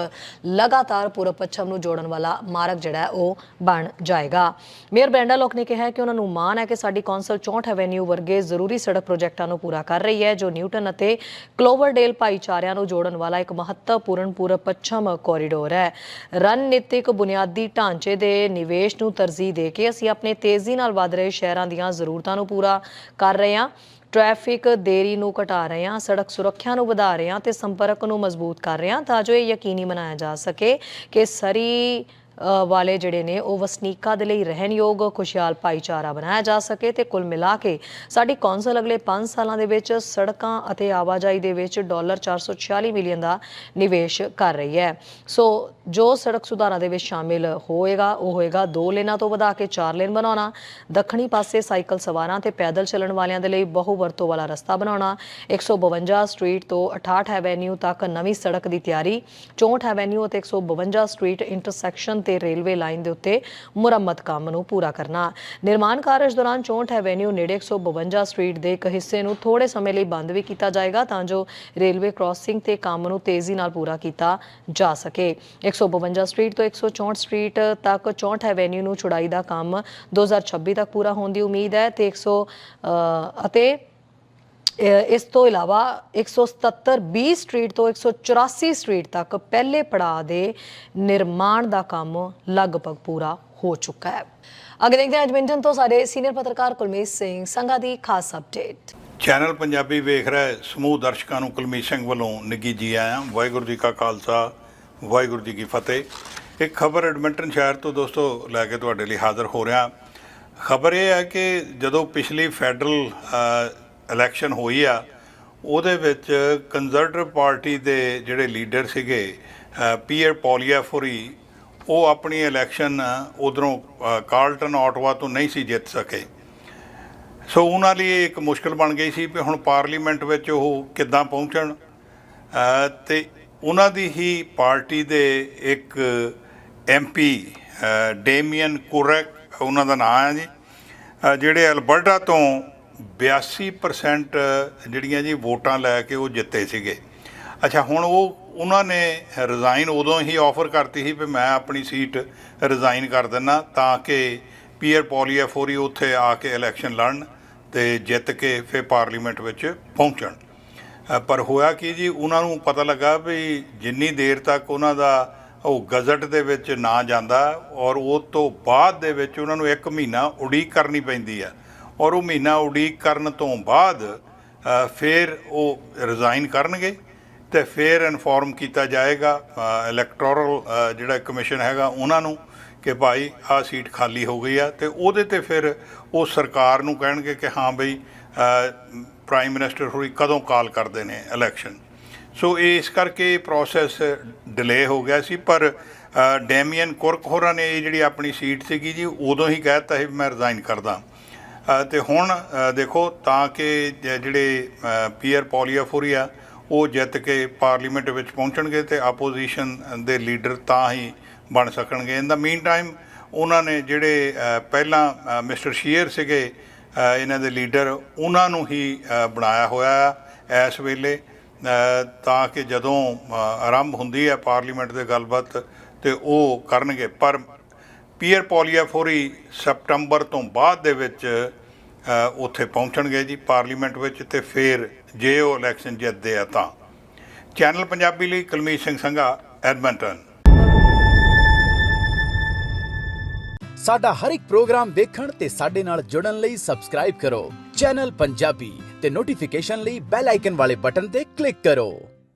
ਲਗਾਤਾਰ ਪੂਰਬ ਪੱਛਮ ਨੂੰ ਜੋੜਨ ਵਾਲਾ ਮਾਰਗ ਜਿਹੜਾ ਉਹ ਬਣ ਜਾਏਗਾ। ਮੇਅਰ ਬ੍ਰੈਂਡਾ ਲੋਕ ਨੇ ਕਿਹਾ ਕਿ ਉਹਨਾਂ ਨੂੰ ਮਾਣ ਹੈ ਕਿ ਸਾਡੀ ਕੌਂਸਲ 64 ਐਵੇਨਿਊ ਵਰਗੇ ਜ਼ਰੂਰੀ ਸੜਕ ਪ੍ਰੋਜੈਕਟਾਂ ਨੂੰ ਪੂਰਾ ਕਰ ਰਹੀ ਹੈ, ਜੋ ਨਿਊਟਨ ਅਤੇ ਕਲੋਵਰਡੇਲ ਭਾਈਚਾਰਿਆਂ ਨੂੰ ਜੋੜਨ ਵਾਲਾ ਇੱਕ ਮਹੱਤਵਪੂਰਨ ਪੂਰਬ ਪੱਛਮ ਕੋਰੀਡੋਰ ਹੈ। ਰਣਨੀਤਿਕ ਬੁਨਿਆਦੀ ਢਾਂਚੇ ਦੇ ਨਿਵੇਸ਼ ਨੂੰ ਤਰਜੀਹ ਦੇ ਕੇ ਅਸੀਂ ਆਪਣੇ ਤੇਜ਼ੀ ਨਾਲ ਵਧ ਰਹੇ ਸ਼ਹਿਰਾਂ ਦੀਆਂ ਜ਼ਰੂਰਤਾਂ ਨੂੰ ਪੂਰਾ ਕਰ ਰਹੇ ਹਾਂ। ਟ੍ਰੈਫਿਕ ਦੇਰੀ ਨੂੰ ਘਟਾ ਰਹੇ ਹਾਂ, ਸੜਕ ਸੁਰੱਖਿਆ ਨੂੰ ਵਧਾ ਰਹੇ ਹਾਂ ਤੇ ਸੰਪਰਕ ਨੂੰ ਮਜ਼ਬੂਤ ਕਰ ਰਹੇ ਹਾਂ ਤਾਂ ਜੋ ਇਹ ਯਕੀਨੀ ਬਣਾਇਆ ਜਾ ਸਕੇ ਕਿ ਸਰੀ ਵਾਲੇ ਜਿਹੜੇ ਨੇ, ਉਹ ਵਸਨੀਕਾਂ ਦੇ ਲਈ ਰਹਿਣਯੋਗ, ਖੁਸ਼ਹਾਲ ਭਾਈਚਾਰਾ ਬਣਾਇਆ ਜਾ ਸਕੇ ਤੇ ਕੁੱਲ ਮਿਲਾ ਕੇ ਸਾਡੀ ਕੌਂਸਲ ਅਗਲੇ 5 ਸਾਲਾਂ ਦੇ ਵਿੱਚ ਸੜਕਾਂ ਅਤੇ ਆਵਾਜਾਈ ਦੇ ਵਿੱਚ ਡਾਲਰ 446 ਮਿਲੀਅਨ ਦਾ ਨਿਵੇਸ਼ ਕਰ ਰਹੀ ਹੈ। ਸੋ ਜੋ ਸੜਕ ਸੁਧਾਰਾਂ ਦੇ ਵਿੱਚ ਸ਼ਾਮਿਲ ਹੋਏਗਾ, ਉਹ ਹੋਏਗਾ ਦੋ ਲੇਨਾਂ ਤੋਂ ਵਧਾ ਕੇ ਚਾਰ ਲੇਨ ਬਣਾਉਣਾ, ਦੱਖਣੀ ਪਾਸੇ ਸਾਈਕਲ ਸਵਾਰਾਂ ਤੇ ਪੈਦਲ ਚੱਲਣ ਵਾਲਿਆਂ ਦੇ ਲਈ ਬਹੁ ਵਰਤੋਂ ਵਾਲਾ ਰਸਤਾ ਬਣਾਉਣਾ 152 ਸਟਰੀਟ ਤੋਂ 68 ਐਵੇਨਿਊ ਤੱਕ ਨਵੀਂ ਸੜਕ ਦੀ ਤਿਆਰੀ 64 ਐਵੇਨਿਊ ਅਤੇ 152 ਸਟਰੀਟ ਇੰਟਰਸੈਕਸ਼ਨ ਤੇ ਰੇਲਵੇ ਲਾਈਨ ਦੇ ਉੱਤੇ ਮੁਰੰਮਤ ਕੰਮ ਨੂੰ ਪੂਰਾ ਕਰਨਾ। ਨਿਰਮਾਣ ਕਾਰਜ ਦੌਰਾਨ 64 ਐਵੇਨਿਊ ਨੇੜੇ 152 ਸਟਰੀਟ ਦੇ ਇੱਕ ਹਿੱਸੇ ਨੂੰ ਥੋੜੇ ਸਮੇਂ ਲਈ ਬੰਦ ਵੀ ਕੀਤਾ ਜਾਏਗਾ ਤਾਂ ਜੋ ਰੇਲਵੇ ਕ੍ਰਾਸਿੰਗ ਤੇ ਕੰਮ ਨੂੰ ਤੇਜ਼ੀ ਨਾਲ ਪੂਰਾ ਕੀਤਾ ਜਾ ਸਕੇ। 152 ਸਟਰੀਟ ਤੋਂ 164 ਸਟਰੀਟ ਤੱਕ 64 ਐਵੇਨਿਊ ਨੂੰ ਚੌੜਾਈ ਦਾ ਕੰਮ 2026 ਤੱਕ ਪੂਰਾ ਹੋਣ ਦੀ ਉਮੀਦ ਹੈ ਤੇ 100 ਅ, ਅਤੇ ਇਸ ਤੋਂ ਇਲਾਵਾ 177 20 ਸਟਰੀਟ ਤੋਂ 184 ਸਟਰੀਟ ਤੱਕ ਪਹਿਲੇ ਪੜਾਅ ਦੇ ਨਿਰਮਾਣ ਦਾ ਕੰਮ ਲਗਭਗ ਪੂਰਾ ਹੋ ਚੁੱਕਾ ਹੈ। ਅੱਗੇ ਦੇਖਦੇ ਹਾਂ ਐਡਮਿੰਟਨ ਤੋਂ ਸਾਡੇ ਸੀਨੀਅਰ ਪੱਤਰਕਾਰ ਕੁਲਮੀਤ ਸਿੰਘ ਸੰਘਾ ਦੀ ਖਾਸ ਅਪਡੇਟ ਚੈਨਲ ਪੰਜਾਬੀ ਵੇਖ ਰਹੇ ਸਮੂਹ ਦਰਸ਼ਕਾਂ ਨੂੰ ਕੁਲਮੀਤ ਸਿੰਘ ਵੱਲੋਂ ਨਿੱਘੀ ਜੀ ਆਇਆਂ। ਵਾਹਿਗੁਰੂ ਜੀ ਕਾ ਖਾਲਸਾ, ਵਾਹਿਗੁਰੂ ਜੀ ਕੀ ਫਤਿਹ। ਇੱਕ ਖਬਰ ਐਡਮਿੰਟਨ ਸ਼ਹਿਰ ਤੋਂ ਦੋਸਤੋ ਲੈ ਕੇ ਤੁਹਾਡੇ ਲਈ ਹਾਜ਼ਰ ਹੋ ਰਿਹਾ। ਖਬਰ ਇਹ ਹੈ ਕਿ ਜਦੋਂ ਪਿਛਲੀ ਫੈਡਰਲ ਇਲੈਕਸ਼ਨ ਹੋਈ ਆ ਉਹਦੇ ਵਿੱਚ ਕੰਜ਼ਰਵੇਟਿਵ ਪਾਰਟੀ ਦੇ ਜਿਹੜੇ ਲੀਡਰ ਸੀਗੇ ਪੀਅਰ ਪੋਲੀਆਫੋਰੀ ਉਹ ਆਪਣੀ ਇਲੈਕਸ਼ਨ ਉਧਰੋਂ ਕਾਰਲਟਨ ਆਟਵਾ ਤੋਂ ਨਹੀਂ ਸੀ ਜਿੱਤ ਸਕੇ। ਸੋ ਉਹਨਾਂ ਲਈ ਇਹ ਇੱਕ ਮੁਸ਼ਕਲ ਬਣ ਗਈ ਸੀ ਵੀ ਹੁਣ ਪਾਰਲੀਮੈਂਟ ਵਿੱਚ ਉਹ ਕਿੱਦਾਂ ਪਹੁੰਚਣ। ਅ, ਤੇ ਉਹਨਾਂ ਦੀ ਹੀ ਪਾਰਟੀ ਦੇ ਇੱਕ ਐਮਪੀ ਡੇਮੀਅਨ ਕੁਰੈਕ ਉਹਨਾਂ ਦਾ ਨਾਮ ਹੈ ਜੀ ਜਿਹੜੇ ਅਲਬਰਟਾ ਤੋਂ 82% ਜਿਹੜੀਆਂ ਜੀ ਵੋਟਾਂ ਲੈ ਕੇ ਉਹ ਜਿੱਤੇ ਸੀਗੇ। ਅੱਛਾ, ਹੁਣ ਉਹ, ਉਹਨਾਂ ਨੇ ਰਿਜ਼ਾਈਨ ਉਦੋਂ ਹੀ ਆਫਰ ਕਰਤੀ ਸੀ ਵੀ ਮੈਂ ਆਪਣੀ ਸੀਟ ਰਿਜ਼ਾਈਨ ਕਰ ਦਿੰਨਾ ਤਾਂ ਕਿ ਪੀਅਰ ਪੋਲੀਆਫੋਰੀ ਉੱਥੇ ਆ ਕੇ ਇਲੈਕਸ਼ਨ ਲੜਨ ਤੇ ਜਿੱਤ ਕੇ ਫਿਰ ਪਾਰਲੀਮੈਂਟ ਵਿੱਚ ਪਹੁੰਚਣ। ਪਰ ਹੋਇਆ ਕੀ ਜੀ, ਉਹਨਾਂ ਨੂੰ ਪਤਾ ਲੱਗਾ ਵੀ ਜਿੰਨੀ ਦੇਰ ਤੱਕ ਉਹਨਾਂ ਦਾ ਉਹ ਗਜ਼ਟ ਦੇ ਵਿੱਚ ਨਾ ਜਾਂਦਾ ਔਰ ਉਹ ਤੋਂ ਬਾਅਦ ਦੇ ਵਿੱਚ ਉਹਨਾਂ ਨੂੰ ਇੱਕ ਮਹੀਨਾ ਉਡੀਕ ਕਰਨੀ ਪੈਂਦੀ ਆ ਔਰ ਉਹ ਮਹੀਨਾ ਉਡੀਕ ਕਰਨ ਤੋਂ ਬਾਅਦ ਫਿਰ ਉਹ ਰਿਜ਼ਾਈਨ ਕਰਨਗੇ ਤੇ ਫਿਰ ਇਨਫੋਰਮ ਕੀਤਾ ਜਾਏਗਾ ਇਲੈਕਟੋਰਲ ਜਿਹੜਾ ਕਮਿਸ਼ਨ ਹੈਗਾ ਉਹਨਾਂ ਨੂੰ ਕਿ ਭਾਈ ਆਹ ਸੀਟ ਖਾਲੀ ਹੋ ਗਈ ਆ ਤੇ ਉਹਦੇ ਤੇ ਫਿਰ ਉਹ ਸਰਕਾਰ ਨੂੰ ਕਹਿਣਗੇ ਕਿ ਹਾਂ ਬਈ ਪ੍ਰਾਈਮ ਮਿਨਿਸਟਰ ਹੋਰੀ ਕਦੋਂ ਕਾਲ ਕਰਦੇ ਨੇ ਇਲੈਕਸ਼ਨ ਸੋ ਇਹ ਇਸ ਕਰਕੇ ਪ੍ਰੋਸੈਸ ਡਿਲੇ ਹੋ ਗਿਆ ਸੀ, ਪਰ ਡੈਮੀਅਨ ਕੁਰਕ ਹੋਰਾਂ ਨੇ ਇਹ ਜਿਹੜੀ ਆਪਣੀ ਸੀਟ ਸੀਗੀ ਜੀ, ਉਦੋਂ ਹੀ ਕਹਿ ਦਿੱਤਾ ਸੀ ਵੀ ਮੈਂ ਰਿਜ਼ਾਈਨ ਕਰਦਾ। ਤੇ ਹੁਣ ਦੇਖੋ, ਤਾਂ ਕਿ ਜਿਹੜੇ ਪੀਅਰ ਪੋਲੀਆਫੋਰੀ ਆ, ਉਹ ਜਿੱਤ ਕੇ ਪਾਰਲੀਮੈਂਟ ਵਿੱਚ ਪਹੁੰਚਣਗੇ ਤੇ ਆਪੋਜੀਸ਼ਨ ਦੇ ਲੀਡਰ ਤਾਂ ਹੀ ਬਣ ਸਕਣਗੇ। ਇਨ ਦਾ ਮੀਨ ਟਾਈਮ ਉਹਨਾਂ ਨੇ ਜਿਹੜੇ ਪਹਿਲਾਂ ਮਿਸਟਰ ਸ਼ੀਅਰ ਸੀਗੇ ਇਹਨਾਂ ਦੇ ਲੀਡਰ, ਉਹਨਾਂ ਨੂੰ ਹੀ ਬਣਾਇਆ ਹੋਇਆ ਆ ਇਸ ਵੇਲੇ। ਤਾਂ ਕਿ ਜਦੋਂ ਆਰੰਭ ਹੁੰਦੀ ਹੈ ਪਾਰਲੀਮੈਂਟ ਦੇ ਗੱਲਬਾਤ ਤੇ ਉਹ ਕਰਨਗੇ। ਪਰ ਪੀਅਰ ਪੋਲੀਆਫੋਰੀ ਸਪਟੰਬਰ ਤੋਂ ਬਾਅਦ ਦੇ ਵਿੱਚ ਉੱਥੇ ਪਹੁੰਚਣਗੇ ਜੀ ਪਾਰਲੀਮੈਂਟ ਵਿੱਚ ਤੇ ਫਿਰ ਜੇ ਉਹ ਇਲੈਕਸ਼ਨ ਜਿੱਤਦੇ ਆ ਤਾਂ। ਚੈਨਲ ਪੰਜਾਬੀ ਲਈ ਕੁਲਮੀਤ ਸਿੰਘ ਸੰਘਾ, ਐਡਮੰਟਨ। ਸਾਡਾ ਹਰ ਇੱਕ ਪ੍ਰੋਗਰਾਮ ਦੇਖਣ ਤੇ ਸਾਡੇ ਨਾਲ ਜੁੜਨ ਲਈ ਸਬਸਕ੍ਰਾਈਬ ਕਰੋ। ਚੈਨਲ ਪੰਜਾਬੀ ਤੇ ਨੋਟੀਫਿਕੇਸ਼ਨ ਲਈ ਬੈਲ ਆਈਕਨ ਵਾਲੇ ਬਟਨ ਤੇ ਕਲਿੱਕ ਕਰੋ।